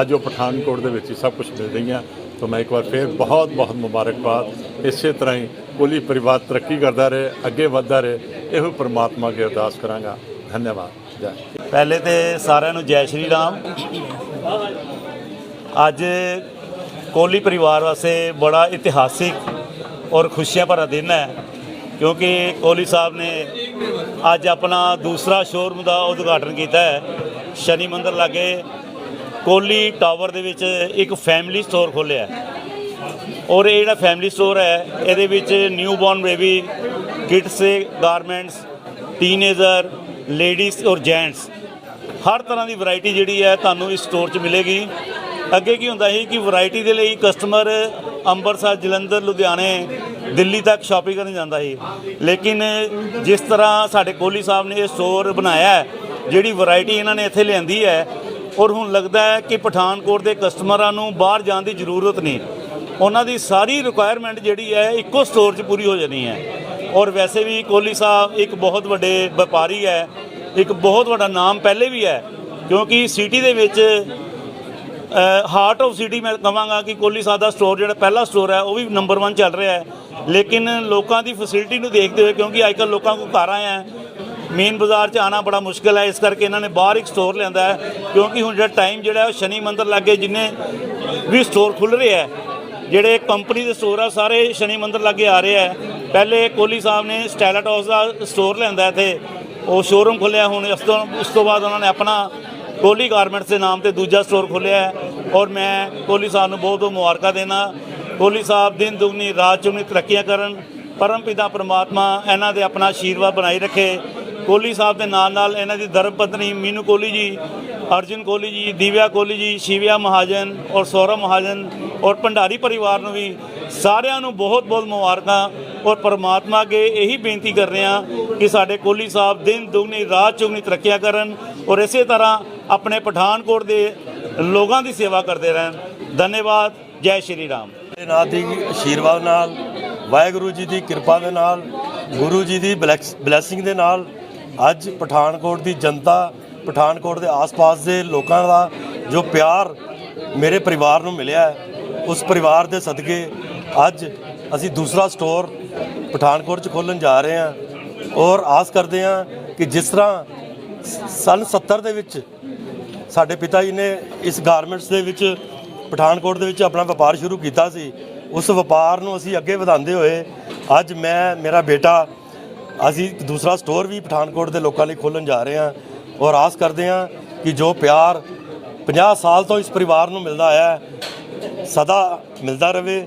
ਅੱਜ ਉਹ ਪਠਾਨਕੋਟ ਦੇ ਵਿੱਚ ਹੀ ਸਭ ਕੁਝ ਮਿਲ ਰਹੀਆਂ। ਤਾਂ ਮੈਂ ਇੱਕ ਵਾਰ ਫੇਰ ਬਹੁਤ ਬਹੁਤ ਮੁਬਾਰਕਬਾਦ। ਇਸੇ ਤਰ੍ਹਾਂ ਹੀ ਕੋਹਲੀ ਪਰਿਵਾਰ ਤਰੱਕੀ ਕਰਦਾ ਰਹੇ, ਅੱਗੇ ਵਧਦਾ ਰਹੇ, ਇਹੋ ਪ੍ਰਮਾਤਮਾ ਅੱਗੇ ਅਰਦਾਸ ਕਰਾਂਗਾ। ਧੰਨਵਾਦ। ਜੈ ਪਹਿਲੇ ਤੇ ਸਾਰਿਆਂ ਨੂੰ ਜੈ ਸ਼੍ਰੀ ਰਾਮ। ਅੱਜ ਕੋਹਲੀ ਪਰਿਵਾਰ ਵਾਸਤੇ ਬੜਾ ਇਤਿਹਾਸਿਕ ਔਰ ਖੁਸ਼ੀਆਂ ਭਰਾ ਦਿਨ ਹੈ, ਕਿਉਂਕਿ ਕੋਹਲੀ ਸਾਹਿਬ ਨੇ ਅੱਜ ਆਪਣਾ ਦੂਸਰਾ ਸ਼ੋਰੂਮ ਦਾ ਉਦਘਾਟਨ ਕੀਤਾ ਹੈ। ਸ਼ਨੀ ਮੰਦਰ ਲਾਗੇ ਕੋਹਲੀ ਟਾਵਰ ਦੇ ਵਿੱਚ ਇੱਕ ਫੈਮਿਲੀ ਸਟੋਰ ਖੋਲ੍ਹਿਆ ਹੈ। ਔਰ ਇਹ ਜਿਹੜਾ ਫੈਮਿਲੀ ਸਟੋਰ ਹੈ, ਇਹਦੇ ਵਿੱਚ new born baby, kids garments, teenager ladies ਔਰ ਜੈਂਟਸ ਹਰ ਤਰ੍ਹਾਂ ਦੀ ਵੈਰਾਈਟੀ ਜਿਹੜੀ ਹੈ ਤੁਹਾਨੂੰ ਇਸ ਸਟੋਰ 'ਚ ਮਿਲੇਗੀ। ਅੱਗੇ ਕੀ ਹੁੰਦਾ ਸੀ ਕਿ ਵੈਰਾਈਟੀ ਦੇ ਲਈ ਕਸਟਮਰ ਅੰਮ੍ਰਿਤਸਰ ਜਲੰਧਰ, ਲੁਧਿਆਣੇ, ਦਿੱਲੀ ਤੱਕ ਸ਼ਾਪਿੰਗ ਕਰਨ ਜਾਂਦਾ ਸੀ। ਲੇਕਿਨ ਜਿਸ ਤਰ੍ਹਾਂ ਸਾਡੇ ਕੋਹਲੀ ਸਾਹਿਬ ਨੇ ਇਹ ਸਟੋਰ ਬਣਾਇਆ ਹੈ, ਜਿਹੜੀ ਵੈਰਾਈਟੀ ਇਹਨਾਂ ਨੇ ਇੱਥੇ ਲਿਆਂਦੀ ਹੈ, ਔਰ ਹੁਣ ਲੱਗਦਾ ਹੈ ਕਿ ਪਠਾਨਕੋਟ ਦੇ ਕਸਟਮਰਾਂ ਨੂੰ ਬਾਹਰ ਜਾਣ ਦੀ ਜ਼ਰੂਰਤ ਨਹੀਂ। ਉਹਨਾਂ ਦੀ ਸਾਰੀ ਰਿਕੁਆਇਰਮੈਂਟ ਜਿਹੜੀ ਹੈ ਇੱਕੋ ਸਟੋਰ 'ਚ ਪੂਰੀ ਹੋ ਜਾਣੀ ਹੈ। ਔਰ ਵੈਸੇ ਵੀ ਕੋਹਲੀ ਸਾਹਿਬ ਇੱਕ ਬਹੁਤ ਵੱਡੇ ਵਪਾਰੀ ਹੈ, ਇੱਕ ਬਹੁਤ ਵੱਡਾ ਨਾਮ ਪਹਿਲੇ ਵੀ ਹੈ, ਕਿਉਂਕਿ ਸਿਟੀ ਦੇ ਵਿੱਚ ਹਾਰਟ ਆਫ ਸਿਟੀ ਮੈਂ ਕਹਾਂਗਾ ਕਿ ਕੋਹਲੀ ਸਾਹਿਬ ਦਾ ਸਟੋਰ ਜਿਹੜਾ ਪਹਿਲਾ ਸਟੋਰ ਹੈ, ਉਹ ਵੀ ਨੰਬਰ 1 ਚੱਲ ਰਿਹਾ ਹੈ। ਲੇਕਿਨ ਲੋਕਾਂ ਦੀ ਫੈਸਿਲਿਟੀ ਨੂੰ ਦੇਖਦੇ ਹੋਏ, ਕਿਉਂਕਿ ਅੱਜਕੱਲ ਲੋਕਾਂ ਕੋਲ ਕਾਰਾਂ ਆ ਮੇਨ ਬਾਜ਼ਾਰ 'ਚ ਆਣਾ ਬੜਾ ਮੁਸ਼ਕਲ ਹੈ, ਇਸ ਕਰਕੇ ਇਹਨਾਂ ਨੇ ਬਾਹਰ ਇੱਕ ਸਟੋਰ ਲਿਆਂਦਾ ਹੈ, ਕਿਉਂਕਿ ਹੁਣ ਜਿਹੜਾ ਟਾਈਮ ਜਿਹੜਾ ਉਹ ਸ਼ਨੀ ਮੰਦਰ ਲਾਗੇ ਜਿੰਨੇ ਵੀ ਸਟੋਰ ਖੁੱਲ ਰਹੇ ਹੈ ਜਿਹੜੇ ਕੰਪਨੀ ਦੇ ਸਟੋਰ ਆ, ਸਾਰੇ ਸ਼ਨੀ ਮੰਦਰ ਲਾਗੇ ਆ ਰਹੇ ਆ। ਪਹਿਲੇ ਕੋਹਲੀ ਸਾਹਿਬ ਨੇ ਸਟੈਲਟ ਹਾਊਸ ਦਾ ਸਟੋਰ ਲੈਂਦਾ ਇੱਥੇ। ਉਹ ਸ਼ੋਰੂਮ ਖੋਲ੍ਹਿਆ ਹੁਣ, ਇਸ ਤੋਂ ਉਸ ਤੋਂ ਬਾਅਦ ਉਹਨਾਂ ਨੇ ਆਪਣਾ ਕੋਹਲੀ ਗਾਰਮੈਂਟਸ ਦੇ ਨਾਮ ਤੇ ਦੂਜਾ ਸਟੋਰ ਖੋਲ੍ਹਿਆ ਹੈ। ਔਰ ਮੈਂ ਕੋਹਲੀ ਸਾਹਿਬ ਨੂੰ ਬਹੁਤ ਬਹੁਤ ਮੁਬਾਰਕਾਂ ਦੇਣਾ। ਕੋਹਲੀ ਸਾਹਿਬ ਦਿਨ ਦੁਗਣੀ, ਰਾਤ ਚੁਗਣੀ ਤਰੱਕੀਆਂ ਕਰਨ, ਪਰਮ ਪਿਤਾ ਪਰਮਾਤਮਾ ਇਹਨਾਂ ਦੇ ਆਪਣਾ ਆਸ਼ੀਰਵਾਦ ਬਣਾਈ ਰੱਖੇ। ਕੋਹਲੀ ਸਾਹਿਬ ਦੇ ਨਾਲ ਨਾਲ ਇਹਨਾਂ ਦੀ ਧਰਮ ਪਤਨੀ ਮੀਨੂ ਕੋਹਲੀ ਜੀ ਅਰਜੁਨ ਕੋਹਲੀ ਜੀ, ਦਿਵਿਆ ਕੋਹਲੀ ਜੀ, ਸ਼ਿਵਿਆ ਮਹਾਜਨ ਔਰ ਸੌਰਵ ਮਹਾਜਨ ਔਰ ਭੰਡਾਰੀ ਪਰਿਵਾਰ ਨੂੰ ਵੀ ਸਾਰਿਆਂ ਨੂੰ ਬਹੁਤ-ਬਹੁਤ ਮੁਬਾਰਕਾਂ ਔਰ ਪਰਮਾਤਮਾ ਅੱਗੇ ਇਹੀ ਬੇਨਤੀ ਕਰ ਰਹੇ ਹਾਂ ਕਿ ਸਾਡੇ ਕੋਹਲੀ ਸਾਹਿਬ ਦਿਨ ਦੁਗਣੀ, ਰਾਤ ਚੁਗਣੀ ਤਰੱਕੀਆਂ ਕਰਨ ਔਰ ਇਸੇ ਤਰ੍ਹਾਂ ਆਪਣੇ ਪਠਾਨਕੋਟ ਦੇ ਲੋਕਾਂ ਦੀ ਸੇਵਾ ਕਰਦੇ ਰਹਿਣ। ਧੰਨਵਾਦ, ਜੈ ਸ਼੍ਰੀ ਰਾਮ। ਨਾਥ ਦੀ ਆਸ਼ੀਰਵਾਦ ਨਾਲ, ਵਾਹਿਗੁਰੂ ਜੀ ਦੀ ਕਿਰਪਾ ਦੇ ਨਾਲ, ਗੁਰੂ ਜੀ ਦੀ ਬਲੈਸਿੰਗ ਦੇ ਨਾਲ ਅੱਜ ਪਠਾਨਕੋਟ ਦੀ ਜਨਤਾ ਪਠਾਨਕੋਟ ਦੇ ਆਸ-ਪਾਸ ਦੇ ਲੋਕਾਂ ਦਾ ਜੋ ਪਿਆਰ ਮੇਰੇ ਪਰਿਵਾਰ ਨੂੰ ਮਿਲਿਆ ਹੈ, ਉਸ ਪਰਿਵਾਰ ਦੇ ਸਦਕੇ ਅੱਜ ਅਸੀਂ ਦੂਸਰਾ ਸਟੋਰ ਪਠਾਨਕੋਟ 'ਚ ਖੋਲ੍ਹਣ ਜਾ ਰਹੇ ਹਾਂ ਔਰ ਆਸ ਕਰਦੇ ਹਾਂ ਕਿ ਜਿਸ ਤਰ੍ਹਾਂ ਸ- ਸੰਨ 70 ਦੇ ਵਿੱਚ ਸਾਡੇ ਪਿਤਾ ਜੀ ਨੇ ਇਸ ਗਾਰਮੈਂਟਸ ਦੇ ਵਿੱਚ ਪਠਾਨਕੋਟ ਦੇ ਵਿੱਚ ਆਪਣਾ ਵਪਾਰ ਸ਼ੁਰੂ ਕੀਤਾ ਸੀ, ਉਸ ਵਪਾਰ ਨੂੰ ਅਸੀਂ ਅੱਗੇ ਵਧਾਉਂਦੇ ਹੋਏ ਅੱਜ ਮੈਂ, ਮੇਰਾ ਬੇਟਾ ਅਸੀਂ ਦੂਸਰਾ ਸਟੋਰ ਵੀ ਪਠਾਨਕੋਟ ਦੇ ਲੋਕਾਂ ਲਈ ਖੋਲ੍ਹਣ ਜਾ ਰਹੇ ਹਾਂ ਔਰ ਆਸ ਕਰਦੇ ਹਾਂ ਕਿ ਜੋ ਪਿਆਰ 50 ਸਾਲ ਤੋਂ ਇਸ ਪਰਿਵਾਰ ਨੂੰ ਮਿਲਦਾ ਆਇਆ ਹੈ, ਸਦਾ ਮਿਲਦਾ ਰਹੇ।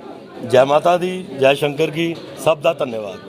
ਜੈ ਮਾਤਾ ਦੀ, ਜੈ ਸ਼ੰਕਰ ਕੀ, ਸਭ ਦਾ ਧੰਨਵਾਦ।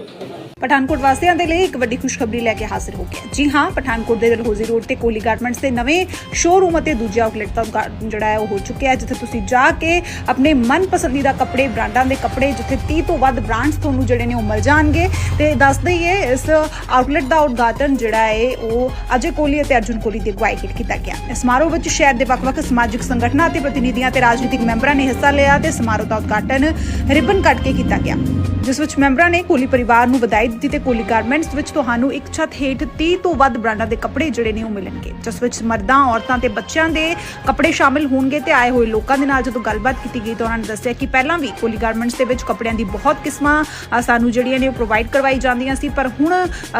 ਪਠਾਨਕੋਟ ਵਾਸੀਆਂ ਦੇ ਲਈ ਇੱਕ ਵੱਡੀ ਖੁਸ਼ਖਬਰੀ ਲੈ ਕੇ ਹਾਜ਼ਰ ਹੋ ਗਿਆ ਜੀ ਹਾਂ, ਪਠਾਨਕੋਟ ਦੇ ਦਲਹੌਜ਼ੀ ਰੋਡ ਤੇ ਕੋਲੀ ਗਾਰਮੈਂਟਸ ਦੇ ਨਵੇਂ ਸ਼ੋਰੂਮ ਅਤੇ ਦੂਜੇ ਆਊਟਲੈਟ ਦਾ ਉਦਘਾਟਨ ਜਿਹੜਾ ਹੈ ਉਹ ਹੋ ਚੁੱਕਿਆ ਹੈ, ਜਿੱਥੇ ਤੁਸੀਂ ਜਾ ਕੇ ਆਪਣੇ ਮਨ ਪਸੰਦੀਦਾ ਕੱਪੜੇ, ਬ੍ਰਾਂਡਾਂ ਦੇ ਕੱਪੜੇ, ਜਿੱਥੇ 30 ਤੋਂ ਵੱਧ ਬ੍ਰਾਂਡਸ ਤੁਹਾਨੂੰ ਜਿਹੜੇ ਨੇ ਉਹ ਮਿਲ ਜਾਣਗੇ। ਤੇ ਦੱਸ ਦਈਏ, ਇਸ ਆਊਟਲੈਟ ਦਾ ਉਦਘਾਟਨ ਜਿਹੜਾ ਹੈ, ਉਹ ਅਜੇ ਕੋਹਲੀ ਅਤੇ ਅਰਜੁਨ ਕੋਹਲੀ ਦੀ ਅਗਵਾਈ ਹੇਠ ਕੀਤਾ ਗਿਆ। ਇਸ ਸਮਾਰੋਹ ਵਿੱਚ ਸ਼ਹਿਰ ਦੇ ਵੱਖ-ਵੱਖ ਸਮਾਜਿਕ ਸੰਗਠਨਾਂ ਅਤੇ ਪ੍ਰਤੀਨਿਧੀਆਂ ਤੇ ਰਾਜਨੀਤਿਕ ਮੈਂਬਰਾਂ ਨੇ ਹਿੱਸਾ ਲਿਆ ਤੇ ਸਮਾਰੋਹ ਦਾ ਉਦਘਾਟਨ ਰਿਬਨ ਕੱਟ ਕੇ ਕੀਤਾ ਗਿਆ। ਜਿਸ ਵਿੱਚ ਮੈਂਬਰਾਂ ਨੇ ਕੋਹਲੀ ਪਰਿਵਾਰ ਨੂੰ ਵਧਾਈ ਦਿੱਤੀ ਤੇ ਕੋਹਲੀ ਗਾਰਮੈਂਟਸ ਵਿੱਚ ਤੁਹਾਨੂੰ ਇੱਕ ਛੱਤ ਹੇਠ 30 ਤੋਂ ਵੱਧ ਬ੍ਰਾਂਡਾਂ ਦੇ ਕੱਪੜੇ ਜਿਹੜੇ ਨੇ ਉਹ ਮਿਲਣਗੇ, ਜਿਸ ਵਿੱਚ ਮਰਦਾਂ, ਔਰਤਾਂ ਤੇ ਬੱਚਿਆਂ ਦੇ ਕੱਪੜੇ ਸ਼ਾਮਿਲ ਹੋਣਗੇ ਤੇ ਆਏ ਹੋਏ ਲੋਕਾਂ ਦੇ ਨਾਲ ਜਦੋਂ ਗੱਲਬਾਤ ਕੀਤੀ ਗਈ ਤਾਂ ਉਹਨਾਂ ਨੇ ਦੱਸਿਆ ਕਿ ਪਹਿਲਾਂ ਵੀ ਕੋਹਲੀ ਗਾਰਮੈਂਟਸ ਦੇ ਵਿੱਚ ਕੱਪੜਿਆਂ ਦੀ ਬਹੁਤ ਕਿਸਮਾਂ ਸਾਨੂੰ ਜਿਹੜੀਆਂ ਨੇ ਉਹ ਪ੍ਰੋਵਾਈਡ ਕਰਵਾਈ ਜਾਂਦੀਆਂ ਸੀ, ਪਰ ਹੁਣ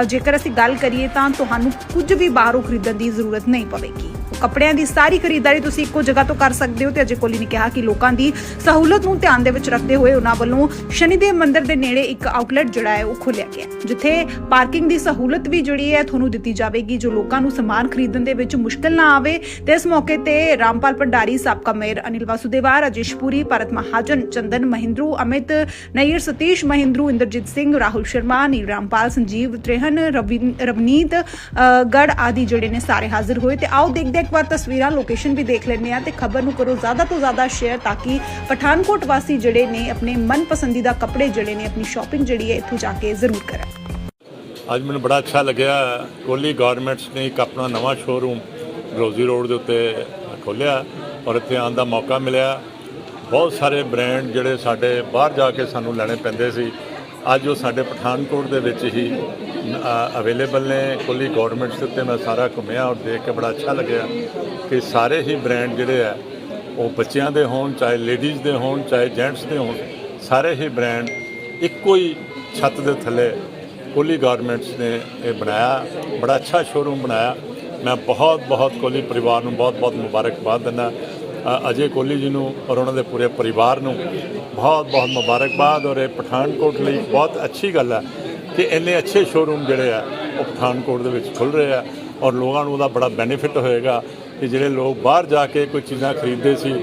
ਜੇਕਰ ਅਸੀਂ ਗੱਲ ਕਰੀਏ ਤਾਂ ਤੁਹਾਨੂੰ ਕੁਝ ਵੀ ਬਾਹਰੋਂ ਖਰੀਦਣ ਦੀ ਜ਼ਰੂਰਤ ਨਹੀਂ ਪਵੇਗੀ। ਕੱਪੜਿਆਂ ਦੀ ਸਾਰੀ ਖਰੀਦਦਾਰੀ ਤੁਸੀਂ ਇੱਕੋ ਜਗ੍ਹਾ ਤੋਂ ਕਰ ਸਕਦੇ ਹੋ ਤੇ ਅਜੇ ਕੋਹਲੀ ਨੇ ਕਿਹਾ ਕਿ ਲੋਕਾਂ ਦੀ ਸਹੂਲਤ ਨੂੰ ਧਿਆਨ ਦੇ ਵਿੱਚ ਰੱਖਦੇ ਹੋਏ ਉਹਨਾਂ ਵੱਲੋਂ ਸ਼ਨੀਦੇਵ ਮੰਦਿਰ ਦੇ ਨੇੜੇ ਇੱਕ ਆਊਟਲੈਟ ਜਿਹੜਾ ਹੈ ਉਹ ਖੋਲ੍ਹਿਆ ਗਿਆ। ਹੈ, ਜਿੱਥੇ ਪਾਰਕਿੰਗ ਦੀ ਸਹੂਲਤ ਵੀ ਜਿਹੜੀ ਹੈ ਤੁਹਾਨੂੰ ਦਿੱਤੀ ਜਾਵੇਗੀ ਜੋ ਲੋਕਾਂ ਨੂੰ ਸਮਾਨ ਖਰੀਦਣ ਦੇ ਵਿੱਚ ਮੁਸ਼ਕਲ ਨਾ ਆਵੇ। ਤੇ ਇਸ ਮੌਕੇ ਤੇ ਰਾਮਪਾਲ ਭੰਡਾਰੀ ਸਾਬਕਾ ਮੇਅਰ ਅਨਿਲ ਵਾਸੁਦੇਵਾ ਰਾਜੇਸ਼ ਪੁਰੀ ਭਾਰਤ ਮਹਾਜਨ ਚੰਦਨ ਮਹਿੰਦਰੂ ਅਮਿਤ ਨਈਰ ਸਤੀਸ਼ ਮਹਿੰਦਰੂ ਇੰਦਰਜੀਤ ਸਿੰਘ ਰਾਹੁਲ ਸ਼ਰਮਾ ਨੀਲ ਰਾਮਪਾਲ ਸੰਜੀਵ ਤ੍ਰਿਹਨ ਰਵੀ- ਰਵਨੀਤ ਅ, ਗੜ ਆਦਿ ਜਿਹੜੇ ਨੇ ਸਾਰੇ ਹਾਜ਼ਰ ਹੋਏ। ਤੇ ਆਓ ਦੇਖਦੇ ਇੱਕ ਵਾਰ ਤਸਵੀਰਾਂ ਲੋਕੇਸ਼ਨ ਵੀ ਦੇਖ ਲੈਂਦੇ ਆ ਤੇ ਖਬਰ ਨੂੰ ਕਰੋ ਜ਼ਿਆਦਾ ਤੋਂ ਜ਼ਿਆਦਾ ਸ਼ੇਅਰ ਤਾਂ ਕਿ ਪਠਾਨਕੋਟ ਵਾਸੀ ਜਿਹੜੇ ਨੇ ਆਪਣੇ ਮਨ ਪਸੰਦੀਦਾ ਕੱਪੜੇ ਜਿਹੜੇ ਨੇ ਆਪਣੀ ਸ਼ਾਪਿੰਗ ਜਿਹੜੀ ਹੈ ਇੱਥੋਂ ਜਾ ਕੇ ਜ਼ਰੂਰ ਕਰਨ ਅੱਜ ਮੈਨੂੰ ਬੜਾ ਅੱਛਾ ਲੱਗਿਆ। ਕੋਹਲੀ ਗਾਰਮੈਂਟਸ ਨੇ ਇੱਕ ਆਪਣਾ ਨਵਾਂ ਸ਼ੋਰੂਮ ਰੋਜ਼ੀ ਰੋਡ ਦੇ ਉੱਤੇ ਖੋਲ੍ਹਿਆ ਔਰ ਇੱਥੇ ਆਉਣ ਦਾ ਮੌਕਾ ਮਿਲਿਆ। ਬਹੁਤ ਸਾਰੇ ਬ੍ਰਾਂਡ ਜਿਹੜੇ ਸਾਡੇ ਬਾਹਰ ਜਾ ਕੇ ਸਾਨੂੰ ਲੈਣੇ ਪੈਂਦੇ ਸੀ। ਅੱਜ ਉਹ ਸਾਡੇ ਪਠਾਨਕੋਟ ਦੇ ਵਿੱਚ ਹੀ ਅਵੇਲੇਬਲ ਨੇ। ਕੋਹਲੀ ਗਾਰਮੈਂਟਸ ਦੇ ਉੱਤੇ ਮੈਂ ਸਾਰਾ ਘੁੰਮਿਆ ਔਰ ਦੇਖ ਕੇ ਬੜਾ ਅੱਛਾ ਲੱਗਿਆ ਕਿ ਸਾਰੇ ਹੀ ਬ੍ਰਾਂਡ ਜਿਹੜੇ ਆ, ਉਹ ਬੱਚਿਆਂ ਦੇ ਹੋਣ, ਚਾਹੇ ਲੇਡੀਜ਼ ਦੇ ਹੋਣ, ਚਾਹੇ ਜੈਂਟਸ ਦੇ ਹੋਣ, ਸਾਰੇ ਹੀ ਬ੍ਰਾਂਡ ਇੱਕੋ ਹੀ ਛੱਤ ਦੇ ਥੱਲੇ ਕੋਹਲੀ ਗਾਰਮੈਂਟਸ ਨੇ ਇਹ ਬਣਾਇਆ। ਬੜਾ ਅੱਛਾ ਸ਼ੋਰੂਮ ਬਣਾਇਆ। ਮੈਂ ਬਹੁਤ ਬਹੁਤ ਕੋਹਲੀ ਪਰਿਵਾਰ ਨੂੰ ਬਹੁਤ ਬਹੁਤ ਮੁਬਾਰਕਬਾਦ ਦਿੰਦਾ। ਅਜੇ ਕੋਹਲੀ ਜੀ ਨੂੰ ਔਰ ਉਹਨਾਂ ਦੇ ਪੂਰੇ ਪਰਿਵਾਰ ਨੂੰ ਬਹੁਤ ਬਹੁਤ ਮੁਬਾਰਕਬਾਦ ਔਰ ਇਹ ਪਠਾਨਕੋਟ ਲਈ ਬਹੁਤ ਅੱਛੀ ਗੱਲ ਹੈ ਕਿ ਇੰਨੇ ਅੱਛੇ ਸ਼ੋਰੂਮ ਜਿਹੜੇ ਆ, ਉਹ ਪਠਾਨਕੋਟ ਦੇ ਵਿੱਚ ਖੁੱਲ ਰਹੇ ਆ ਔਰ ਲੋਕਾਂ ਨੂੰ ਉਹਦਾ ਬੜਾ ਬੈਨੀਫਿਟ ਹੋਏਗਾ ਕਿ ਜਿਹੜੇ ਲੋਕ ਬਾਹਰ ਜਾ ਕੇ ਕੋਈ ਚੀਜ਼ਾਂ ਖਰੀਦਦੇ ਸੀ,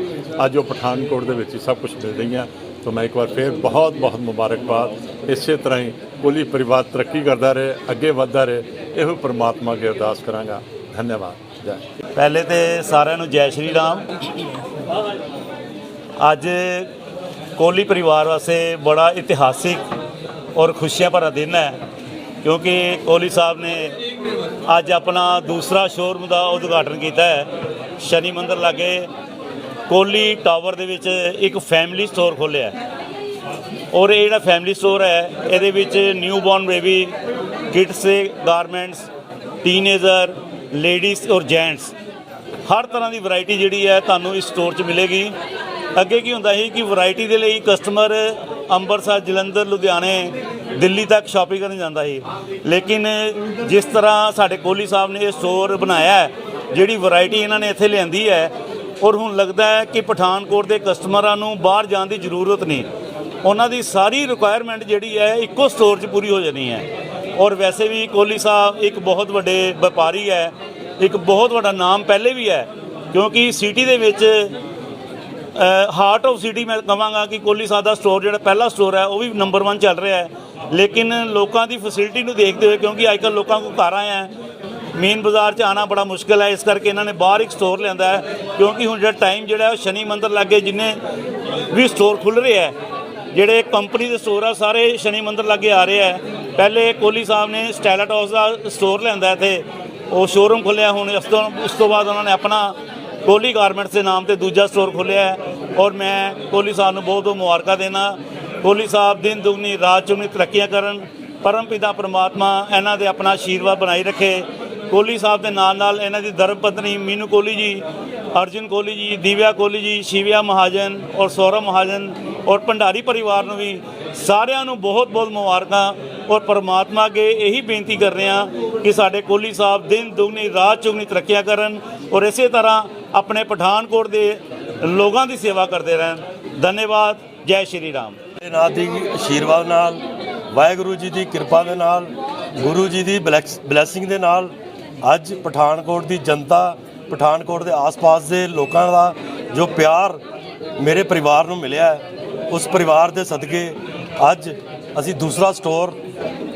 ਅੱਜ ਉਹ ਪਠਾਨਕੋਟ ਦੇ ਵਿੱਚ ਹੀ ਸਭ ਕੁਝ ਮਿਲ ਰਹੀਆਂ ਤਾਂ ਮੈਂ ਇੱਕ ਵਾਰ ਫੇਰ ਬਹੁਤ ਬਹੁਤ ਮੁਬਾਰਕਬਾਦ ਇਸੇ ਤਰ੍ਹਾਂ ਹੀ ਕੋਹਲੀ ਪਰਿਵਾਰ ਤਰੱਕੀ ਕਰਦਾ ਰਹੇ ਅੱਗੇ ਵਧਦਾ ਰਹੇ ਇਹੋ ਪ੍ਰਮਾਤਮਾ ਅੱਗੇ ਅਰਦਾਸ ਕਰਾਂਗਾ ਧੰਨਵਾਦ ਜੈ ਪਹਿਲੇ ਤੇ ਸਾਰਿਆਂ ਨੂੰ ਜੈ ਸ਼੍ਰੀ ਰਾਮ ਅੱਜ ਕੋਹਲੀ ਪਰਿਵਾਰ ਵਾਸਤੇ ਬੜਾ ਇਤਿਹਾਸਿਕ ਔਰ ਖੁਸ਼ੀਆਂ ਭਰਾ ਦਿਨ ਹੈ ਕਿਉਂਕਿ ਕੋਹਲੀ ਸਾਹਿਬ ਨੇ ਅੱਜ ਆਪਣਾ ਦੂਸਰਾ ਸ਼ੋਰੂਮ ਦਾ ਉਦਘਾਟਨ ਕੀਤਾ ਹੈ ਸ਼ਨੀ ਮੰਦਰ ਲਾਗੇ ਕੋਹਲੀ ਟਾਵਰ ਦੇ ਵਿੱਚ ਇੱਕ ਫੈਮਿਲੀ ਸਟੋਰ ਖੋਲ੍ਹਿਆ ਔਰ ਇਹ ਜਿਹੜਾ ਫੈਮਿਲੀ ਸਟੋਰ ਹੈ, ਇਹਦੇ ਵਿੱਚ ਨਿਊ ਬੌਰਨ ਬੇਬੀ ਕਿਡਸ ਦੇ ਗਾਰਮੈਂਟਸ ਟੀਨੇਜਰ ਲੇਡੀਜ਼ ਔਰ ਜੈਂਟਸ ਹਰ ਤਰ੍ਹਾਂ ਦੀ ਵੈਰਾਈਟੀ ਜਿਹੜੀ ਹੈ ਤੁਹਾਨੂੰ ਇਸ ਸਟੋਰ 'ਚ ਮਿਲੇਗੀ। ਅੱਗੇ ਕੀ ਹੁੰਦਾ ਸੀ ਕਿ ਵੈਰਾਈਟੀ ਦੇ ਲਈ ਕਸਟਮਰ ਅੰਮ੍ਰਿਤਸਰ ਜਲੰਧਰ, ਲੁਧਿਆਣੇ, ਦਿੱਲੀ ਤੱਕ ਸ਼ਾਪਿੰਗ ਕਰਨ ਜਾਂਦਾ ਸੀ। ਲੇਕਿਨ ਜਿਸ ਤਰ੍ਹਾਂ ਸਾਡੇ ਕੋਹਲੀ ਸਾਹਿਬ ਨੇ ਇਹ ਸਟੋਰ ਬਣਾਇਆ ਜਿਹੜੀ ਵੈਰਾਈਟੀ ਇਹਨਾਂ ਨੇ ਇੱਥੇ ਲਿਆਂਦੀ ਹੈ ਔਰ ਹੁਣ ਲੱਗਦਾ ਹੈ ਕਿ ਪਠਾਨਕੋਟ ਦੇ ਕਸਟਮਰਾਂ ਨੂੰ ਬਾਹਰ ਜਾਣ ਦੀ ਜ਼ਰੂਰਤ ਨਹੀਂ। ਉਹਨਾਂ ਦੀ ਸਾਰੀ ਰਿਕੁਆਇਰਮੈਂਟ ਜਿਹੜੀ ਹੈ, ਇੱਕੋ ਸਟੋਰ 'ਚ ਪੂਰੀ ਹੋ ਜਾਣੀ ਹੈ। ਔਰ ਵੈਸੇ ਵੀ ਕੋਹਲੀ ਸਾਹਿਬ ਇੱਕ ਬਹੁਤ ਵੱਡੇ ਵਪਾਰੀ ਹੈ, ਇੱਕ ਬਹੁਤ ਵੱਡਾ ਨਾਮ ਪਹਿਲੇ ਵੀ ਹੈ, ਕਿਉਂਕਿ ਸਿਟੀ ਦੇ ਵਿੱਚ ਹਾਰਟ ਆਫ ਸਿਟੀ ਮੈਂ ਕਹਾਂਗਾ ਕਿ ਕੋਹਲੀ ਸਾਹਿਬ ਦਾ ਸਟੋਰ ਜਿਹੜਾ ਪਹਿਲਾ ਸਟੋਰ ਹੈ, ਉਹ ਵੀ ਨੰਬਰ 1 ਚੱਲ ਰਿਹਾ ਹੈ। ਲੇਕਿਨ ਲੋਕਾਂ ਦੀ ਫੈਸਿਲਿਟੀ ਨੂੰ ਦੇਖਦੇ ਹੋਏ, ਕਿਉਂਕਿ ਅੱਜਕੱਲ ਲੋਕਾਂ ਕੋਲ ਕਾਰਾਂ ਹੈ ਮੇਨ ਬਾਜ਼ਾਰ 'ਚ ਆਣਾ ਬੜਾ ਮੁਸ਼ਕਲ ਹੈ। ਇਸ ਕਰਕੇ ਇਹਨਾਂ ਨੇ ਬਾਹਰ ਇੱਕ ਸਟੋਰ ਲਿਆਂਦਾ ਹੈ, ਕਿਉਂਕਿ ਹੁਣ ਜਿਹੜਾ ਟਾਈਮ ਜਿਹੜਾ ਉਹ ਸ਼ਨੀ ਮੰਦਰ ਲਾਗੇ ਜਿੰਨੇ ਵੀ ਸਟੋਰ ਖੁੱਲ ਰਹੇ ਹੈ, ਜਿਹੜੇ ਕੰਪਨੀ ਦੇ ਸਟੋਰ ਆ, ਸਾਰੇ ਸ਼ਨੀ ਮੰਦਰ ਲਾਗੇ ਆ ਰਹੇ ਹੈ। ਪਹਿਲੇ ਕੋਹਲੀ ਸਾਹਿਬ ਨੇ ਸਟੈਲਟ ਹਾਊਸ ਦਾ ਸਟੋਰ ਲਿਆਂਦਾ ਇੱਥੇ, ਉਹ ਸ਼ੋਰੂਮ ਖੁੱਲਿਆ ਹੁਣ ਇਸ ਤੋਂ, ਉਸ ਤੋਂ ਬਾਅਦ ਉਹਨਾਂ ਨੇ ਆਪਣਾ ਕੋਹਲੀ ਗਾਰਮੈਂਟਸ ਦੇ ਨਾਮ ਤੇ ਦੂਜਾ ਸਟੋਰ ਖੋਲ੍ਹਿਆ ਔਰ ਮੈਂ ਕੋਹਲੀ ਸਾਹਿਬ ਨੂੰ ਬਹੁਤ ਬਹੁਤ ਮੁਬਾਰਕਾਂ ਦੇਣਾ। ਕੋਹਲੀ ਸਾਹਿਬ ਦਿਨ ਦੁਗਣੀ ਰਾਤ ਚੌਗੁਣੀ ਤਰੱਕੀਆਂ ਕਰਨ, ਪਰਮ ਪਿਤਾ, ਪਰਮਾਤਮਾ ਇਹਨਾਂ ਦੇ ਆਪਣਾ ਆਸ਼ੀਰਵਾਦ ਬਣਾਈ ਰੱਖੇ। ਕੋਹਲੀ ਸਾਹਿਬ ਦੇ ਨਾਲ ਨਾਲ ਇਹਨਾਂ ਦੀ ਧਰਮ ਪਤਨੀ ਮੀਨੂ ਕੋਹਲੀ ਜੀ, ਅਰਜੁਨ ਕੋਹਲੀ ਜੀ, ਦਿਵਿਆ ਕੋਹਲੀ ਜੀ, ਸ਼ਿਵਿਆ ਮਹਾਜਨ ਔਰ ਸੌਰਵ ਮਹਾਜਨ ਔਰ ਭੰਡਾਰੀ ਪਰਿਵਾਰ ਨੂੰ ਵੀ ਸਾਰਿਆਂ ਨੂੰ ਬਹੁਤ ਬਹੁਤ ਮੁਬਾਰਕਾਂ ਔਰ ਪਰਮਾਤਮਾ ਅੱਗੇ ਇਹੀ ਬੇਨਤੀ ਕਰ ਰਹੇ ਹਾਂ ਕਿ ਸਾਡੇ ਕੋਹਲੀ ਸਾਹਿਬ ਦਿਨ ਦੁਗਣੀ, ਰਾਤ ਚੁਗਣੀ ਤਰੱਕੀਆਂ ਕਰਨ ਔਰ ਇਸੇ ਤਰ੍ਹਾਂ ਆਪਣੇ ਪਠਾਨਕੋਟ ਦੇ ਲੋਕਾਂ ਦੀ ਸੇਵਾ ਕਰਦੇ ਰਹਿਣ। ਧੰਨਵਾਦ, ਜੈ ਸ਼੍ਰੀ ਰਾਮ। ਦੇ ਨਾਥ ਦੀ ਆਸ਼ੀਰਵਾਦ ਨਾਲ, ਵਾਹਿਗੁਰੂ ਜੀ ਦੀ ਕਿਰਪਾ ਦੇ ਨਾਲ, ਗੁਰੂ ਜੀ ਦੀ ਬਲੈਸਿੰਗ ਦੇ ਨਾਲ ਅੱਜ ਪਠਾਨਕੋਟ ਦੀ ਜਨਤਾ, ਪਠਾਨਕੋਟ ਦੇ ਆਸ-ਪਾਸ ਦੇ ਲੋਕਾਂ ਦਾ ਜੋ ਪਿਆਰ ਮੇਰੇ ਪਰਿਵਾਰ ਨੂੰ ਮਿਲਿਆ ਉਸ ਪਰਿਵਾਰ ਦੇ ਸਦਕੇ ਅੱਜ ਅਸੀਂ ਦੂਸਰਾ ਸਟੋਰ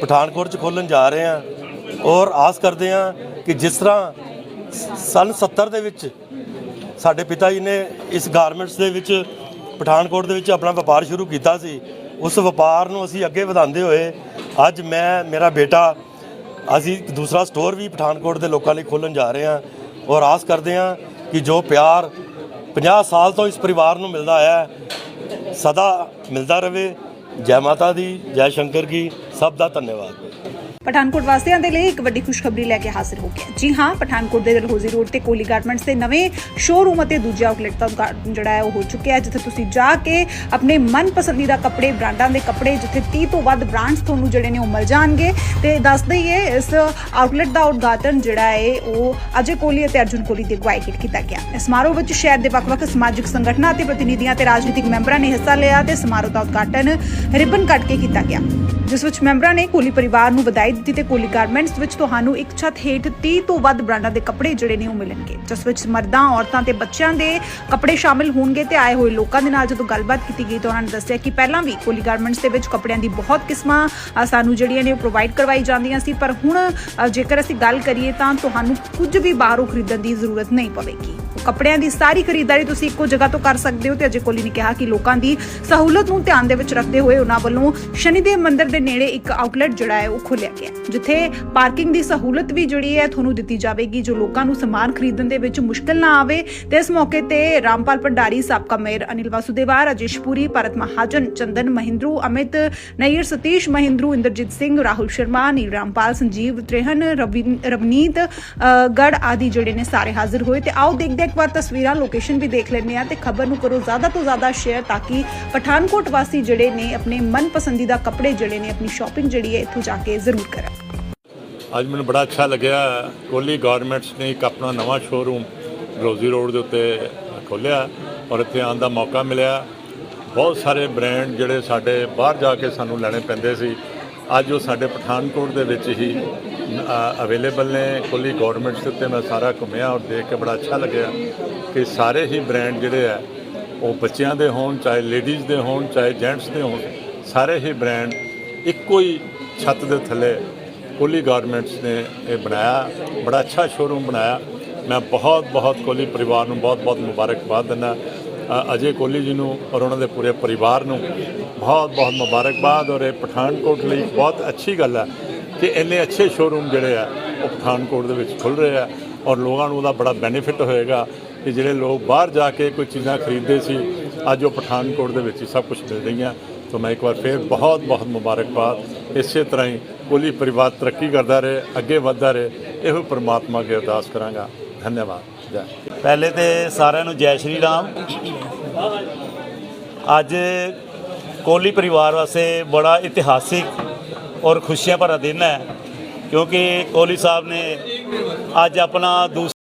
ਪਠਾਨਕੋਟ 'ਚ ਖੋਲ੍ਹਣ ਜਾ ਰਹੇ ਹਾਂ ਔਰ ਆਸ ਕਰਦੇ ਹਾਂ ਕਿ ਜਿਸ ਤਰ੍ਹਾਂ ਸ- ਸੰਨ 70 ਦੇ ਵਿੱਚ ਸਾਡੇ ਪਿਤਾ ਜੀ ਨੇ ਇਸ ਗਾਰਮੈਂਟਸ ਦੇ ਵਿੱਚ ਪਠਾਨਕੋਟ ਦੇ ਵਿੱਚ ਆਪਣਾ ਵਪਾਰ ਸ਼ੁਰੂ ਕੀਤਾ ਸੀ, ਉਸ ਵਪਾਰ ਨੂੰ ਅਸੀਂ ਅੱਗੇ ਵਧਾਉਂਦੇ ਹੋਏ ਅੱਜ ਮੈਂ, ਮੇਰਾ ਬੇਟਾ ਅਸੀਂ ਇੱਕ ਦੂਸਰਾ ਸਟੋਰ ਵੀ ਪਠਾਨਕੋਟ ਦੇ ਲੋਕਾਂ ਲਈ ਖੋਲ੍ਹਣ ਜਾ ਰਹੇ ਹਾਂ ਔਰ ਆਸ ਕਰਦੇ ਹਾਂ ਕਿ ਜੋ ਪਿਆਰ 50 ਸਾਲ ਤੋਂ ਇਸ ਪਰਿਵਾਰ ਨੂੰ ਮਿਲਦਾ ਆਇਆ ਹੈ, ਸਦਾ ਮਿਲਦਾ ਰਹੇ। ਜੈ ਮਾਤਾ ਦੀ, ਜੈ ਸ਼ੰਕਰ ਕੀ, ਸਭ ਦਾ ਧੰਨਵਾਦ। ਪਠਾਨਕੋਟ ਵਾਸੀਆਂ ਦੇ ਲਈ ਇੱਕ ਵੱਡੀ ਖੁਸ਼ਖਬਰੀ ਲੈ ਕੇ ਹਾਜ਼ਰ ਹੋ ਗਿਆ ਜੀ ਹਾਂ, ਪਠਾਨਕੋਟ ਦੇ ਦਲਹੌਜ਼ੀ ਰੋਡ ਤੇ ਕੋਲੀ ਗਾਰਮੈਂਟਸ ਦੇ ਨਵੇਂ ਸ਼ੋਰੂਮ ਅਤੇ ਦੂਜਾ ਆਊਟਲੈਟ ਦਾ ਉਦਘਾਟਨ ਜਿਹੜਾ ਹੈ ਉਹ ਹੋ ਚੁੱਕਿਆ ਹੈ, ਜਿੱਥੇ ਤੁਸੀਂ ਜਾ ਕੇ ਆਪਣੇ ਮਨਪਸੰਦੀਦਾ ਕੱਪੜੇ, ਬ੍ਰਾਂਡਾਂ ਦੇ ਕੱਪੜੇ, ਜਿੱਥੇ 30 ਤੋਂ ਵੱਧ ਬ੍ਰਾਂਡਸ ਤੁਹਾਨੂੰ ਜਿਹੜੇ ਨੇ ਉਹ ਮਿਲ ਜਾਣਗੇ। ਤੇ ਦੱਸ ਦਈਏ, ਇਸ ਆਊਟਲੈਟ ਦਾ ਉਦਘਾਟਨ ਜਿਹੜਾ ਹੈ ਉਹ ਅਜੇ ਕੋਹਲੀ ਅਤੇ ਅਰਜੁਨ ਕੋਹਲੀ ਦੀ ਅਗਵਾਈ ਹੇਠ ਕੀਤਾ ਗਿਆ। ਇਸ ਸਮਾਰੋਹ ਵਿੱਚ ਸ਼ਹਿਰ ਦੇ ਵੱਖ-ਵੱਖ ਸਮਾਜਿਕ ਸੰਗਠਨਾਂ ਅਤੇ ਪ੍ਰਤੀਨਿਧੀਆਂ ਤੇ ਰਾਜਨੀਤਿਕ ਮੈਂਬਰਾਂ ਨੇ ਹਿੱਸਾ ਲਿਆ ਤੇ ਸਮਾਰੋਹ ਦਾ ਉਦਘਾਟਨ ਰਿਬਨ ਕੱਟ ਕੇ ਕੀਤਾ ਗਿਆ। ਜਿਸ ਵਿੱਚ ਮੈਂਬਰਾਂ ਨੇ ਕੋਹਲੀ ਪਰਿਵਾਰ ਨੂੰ ਵਧਾਈ ਦਿੱਤੀ ਤੇ ਕੋਲੀ ਗਾਰਮੈਂਟਸ ਵਿੱਚ ਤੁਹਾਨੂੰ ਇੱਕ ਛੱਤ ਹੇਠ 30 ਤੋਂ ਵੱਧ ਬ੍ਰਾਂਡਾਂ ਦੇ ਕੱਪੜੇ ਜਿਹੜੇ ਨੇ ਉਹ ਮਿਲਣਗੇ, ਜਿਸ ਵਿੱਚ ਮਰਦਾਂ, ਔਰਤਾਂ ਤੇ ਬੱਚਿਆਂ ਦੇ ਕੱਪੜੇ ਸ਼ਾਮਿਲ ਹੋਣਗੇ ਤੇ ਆਏ ਹੋਏ ਲੋਕਾਂ ਦੇ ਨਾਲ ਜਦੋਂ ਗੱਲਬਾਤ ਕੀਤੀ ਗਈ ਤਾਂ ਉਹਨਾਂ ਨੇ ਦੱਸਿਆ ਕਿ ਪਹਿਲਾਂ ਵੀ ਕੋਲੀ ਗਾਰਮੈਂਟਸ ਦੇ ਵਿੱਚ ਕੱਪੜਿਆਂ ਦੀ ਬਹੁਤ ਕਿਸਮਾਂ ਸਾਨੂੰ ਜਿਹੜੀਆਂ ਨੇ ਉਹ ਪ੍ਰੋਵਾਈਡ ਕਰਵਾਈ ਜਾਂਦੀਆਂ ਸੀ, ਪਰ ਹੁਣ ਜੇਕਰ ਅਸੀਂ ਗੱਲ ਕਰੀਏ ਤਾਂ ਤੁਹਾਨੂੰ ਕੁਝ ਵੀ ਬਾਹਰੋਂ ਖਰੀਦਣ ਦੀ ਜ਼ਰੂਰਤ ਨਹੀਂ ਪਵੇਗੀ। ਕੱਪੜਿਆਂ ਦੀ ਸਾਰੀ ਖਰੀਦਦਾਰੀ ਤੁਸੀਂ ਇੱਕੋ ਜਗ੍ਹਾ ਤੋਂ ਕਰ ਸਕਦੇ ਹੋ ਤੇ ਅਜੇ ਕੋਹਲੀ ਨੇ ਕਿਹਾ ਕਿ ਲੋਕਾਂ ਦੀ ਸਹੂਲਤ ਨੂੰ ਧਿਆਨ ਦੇ ਵਿੱਚ ਰੱਖਦੇ ਹੋਏ ਉਹਨਾਂ ਵੱਲੋਂ ਸ਼ਨੀਦੇਵ ਮੰਦਿਰ ਦੇ ਨੇੜੇ ਇੱਕ ਆਊਟਲੈਟ ਜਿਹੜਾ ਹੈ ਉਹ ਖੋਲ੍ਹਿਆ ਗਿਆ ਜਿੱਥੇ ਪਾਰਕਿੰਗ ਦੀ ਸਹੂਲਤ ਵੀ ਜਿਹੜੀ ਹੈ ਤੁਹਾਨੂੰ ਦਿੱਤੀ ਜਾਵੇਗੀ ਜੋ ਲੋਕਾਂ ਨੂੰ ਸਮਾਨ ਖਰੀਦਣ ਦੇ ਵਿੱਚ ਮੁਸ਼ਕਲ ਨਾ ਆਵੇ। ਤੇ ਇਸ ਮੌਕੇ ਤੇ ਰਾਮਪਾਲ ਭੰਡਾਰੀ ਸਾਬਕਾ ਮੇਅਰ ਅਨਿਲ ਵਾਸੁਦੇਵਾ ਰਾਜੇਸ਼ ਪੁਰੀ ਭਾਰਤ ਮਹਾਜਨ ਚੰਦਨ ਮਹਿੰਦਰੂ ਅਮਿਤ ਨਈਰ ਸਤੀਸ਼ ਮਹਿੰਦਰੂ ਇੰਦਰਜੀਤ ਸਿੰਘ ਰਾਹੁਲ ਸ਼ਰਮਾ ਨੀਲ ਰਾਮਪਾਲ ਸੰਜੀਵ ਤ੍ਰੇਹਨ ਰਵੀ- ਰਵਨੀਤ ਅ, ਗੜ ਆਦਿ ਜਿਹੜੇ ਨੇ ਸਾਰੇ ਹਾਜ਼ਰ ਹੋਏ। ਤੇ ਆਓ ਦੇਖਦੇ ਇੱਕ ਵਾਰ ਤਸਵੀਰਾਂ ਲੋਕੇਸ਼ਨ ਵੀ ਦੇਖ ਲੈਂਦੇ ਆ ਤੇ ਖਬਰ ਨੂੰ ਕਰੋ ਜ਼ਿਆਦਾ ਤੋਂ ਜ਼ਿਆਦਾ ਸ਼ੇਅਰ ਤਾਂ ਕਿ ਪਠਾਨਕੋਟ ਵਾਸੀ ਜਿਹੜੇ ਨੇ ਆਪਣੇ ਮਨ ਪਸੰਦੀਦਾ ਕੱਪੜੇ ਜਿਹੜੇ ਨੇ, ਆਪਣੀ ਸ਼ਾਪਿੰਗ ਜਿਹੜੀ ਹੈ, ਇੱਥੋਂ ਜਾ ਕੇ ਜ਼ਰੂਰ ਕਰਨ। ਅੱਜ ਮੈਨੂੰ ਬੜਾ ਅੱਛਾ ਲੱਗਿਆ। ਕੋਹਲੀ ਗਾਰਮੈਂਟਸ ਨੇ ਇੱਕ ਆਪਣਾ ਨਵਾਂ ਸ਼ੋਰੂਮ ਰੋਜ਼ੀ ਰੋਡ ਦੇ ਉੱਤੇ ਖੋਲ੍ਹਿਆ ਔਰ ਇੱਥੇ ਆਉਣ ਦਾ ਮੌਕਾ ਮਿਲਿਆ। ਬਹੁਤ ਸਾਰੇ ਬ੍ਰਾਂਡ ਜਿਹੜੇ ਸਾਡੇ ਬਾਹਰ ਜਾ ਕੇ ਸਾਨੂੰ ਲੈਣੇ ਪੈਂਦੇ ਸੀ। ਅੱਜ ਉਹ ਸਾਡੇ ਪਠਾਨਕੋਟ ਦੇ ਵਿੱਚ ਹੀ ਅਵੇਲੇਬਲ ਨੇ ਕੋਹਲੀ ਗਾਰਮੈਂਟਸ ਦੇ ਉੱਤੇ ਮੈਂ ਸਾਰਾ ਘੁੰਮਿਆ ਔਰ ਦੇਖ ਕੇ ਬੜਾ ਅੱਛਾ ਲੱਗਿਆ ਕਿ ਸਾਰੇ ਹੀ ਬ੍ਰਾਂਡ ਜਿਹੜੇ ਆ, ਉਹ ਬੱਚਿਆਂ ਦੇ ਹੋਣ, ਚਾਹੇ ਲੇਡੀਜ਼ ਦੇ ਹੋਣ, ਚਾਹੇ ਜੈਂਟਸ ਦੇ ਹੋਣ, ਸਾਰੇ ਹੀ ਬ੍ਰਾਂਡ ਇੱਕੋ ਹੀ ਛੱਤ ਦੇ ਥੱਲੇ ਕੋਲੀ ਗਾਰਮੈਂਟਸ ਨੇ ਇਹ ਬਣਾਇਆ। ਬੜਾ ਅੱਛਾ ਸ਼ੋਰੂਮ ਬਣਾਇਆ। ਮੈਂ ਬਹੁਤ ਬਹੁਤ ਕੋਹਲੀ ਪਰਿਵਾਰ ਨੂੰ ਬਹੁਤ ਬਹੁਤ ਮੁਬਾਰਕਬਾਦ ਦਿੰਦਾ। ਅਜੇ ਕੋਹਲੀ ਜੀ ਨੂੰ ਔਰ ਉਹਨਾਂ ਦੇ ਪੂਰੇ ਪਰਿਵਾਰ ਨੂੰ ਬਹੁਤ ਬਹੁਤ ਮੁਬਾਰਕਬਾਦ ਔਰ ਇਹ ਪਠਾਨਕੋਟ ਲਈ ਬਹੁਤ ਅੱਛੀ ਗੱਲ ਹੈ ਕਿ ਇੰਨੇ ਅੱਛੇ ਸ਼ੋਰੂਮ ਜਿਹੜੇ ਆ, ਉਹ ਪਠਾਨਕੋਟ ਦੇ ਵਿੱਚ ਖੁੱਲ ਰਹੇ ਆ ਔਰ ਲੋਕਾਂ ਨੂੰ ਉਹਦਾ ਬੜਾ ਬੈਨੀਫਿਟ ਹੋਏਗਾ ਕਿ ਜਿਹੜੇ ਲੋਕ ਬਾਹਰ ਜਾ ਕੇ ਕੋਈ ਚੀਜ਼ਾਂ ਖਰੀਦਦੇ ਸੀ, ਅੱਜ ਉਹ ਪਠਾਨਕੋਟ ਦੇ ਵਿੱਚ ਹੀ ਸਭ ਕੁਝ ਮਿਲ ਰਹੀਆਂ। ਤਾਂ ਮੈਂ ਇੱਕ ਵਾਰ ਫੇਰ ਬਹੁਤ ਬਹੁਤ ਮੁਬਾਰਕਬਾਦ। ਇਸੇ ਤਰ੍ਹਾਂ ਹੀ ਕੋਹਲੀ ਪਰਿਵਾਰ ਤਰੱਕੀ ਕਰਦਾ ਰਹੇ, ਅੱਗੇ ਵਧਦਾ ਰਹੇ, ਇਹੋ ਪ੍ਰਮਾਤਮਾ ਅੱਗੇ ਅਰਦਾਸ ਕਰਾਂਗਾ। ਧੰਨਵਾਦ। ਪਹਿਲੇ ਤੇ ਸਾਰਿਆਂ ਨੂੰ ਜੈ ਸ਼੍ਰੀ ਰਾਮ। ਅੱਜ ਕੋਹਲੀ ਪਰਿਵਾਰ ਵਾਸਤੇ ਬੜਾ ਇਤਿਹਾਸਿਕ ਔਰ ਖੁਸ਼ੀਆਂ ਭਰਾ ਦਿਨ ਹੈ, ਕਿਉਂਕਿ ਕੋਹਲੀ ਸਾਹਿਬ ਨੇ ਅੱਜ ਆਪਣਾ ਦੂਸਰਾ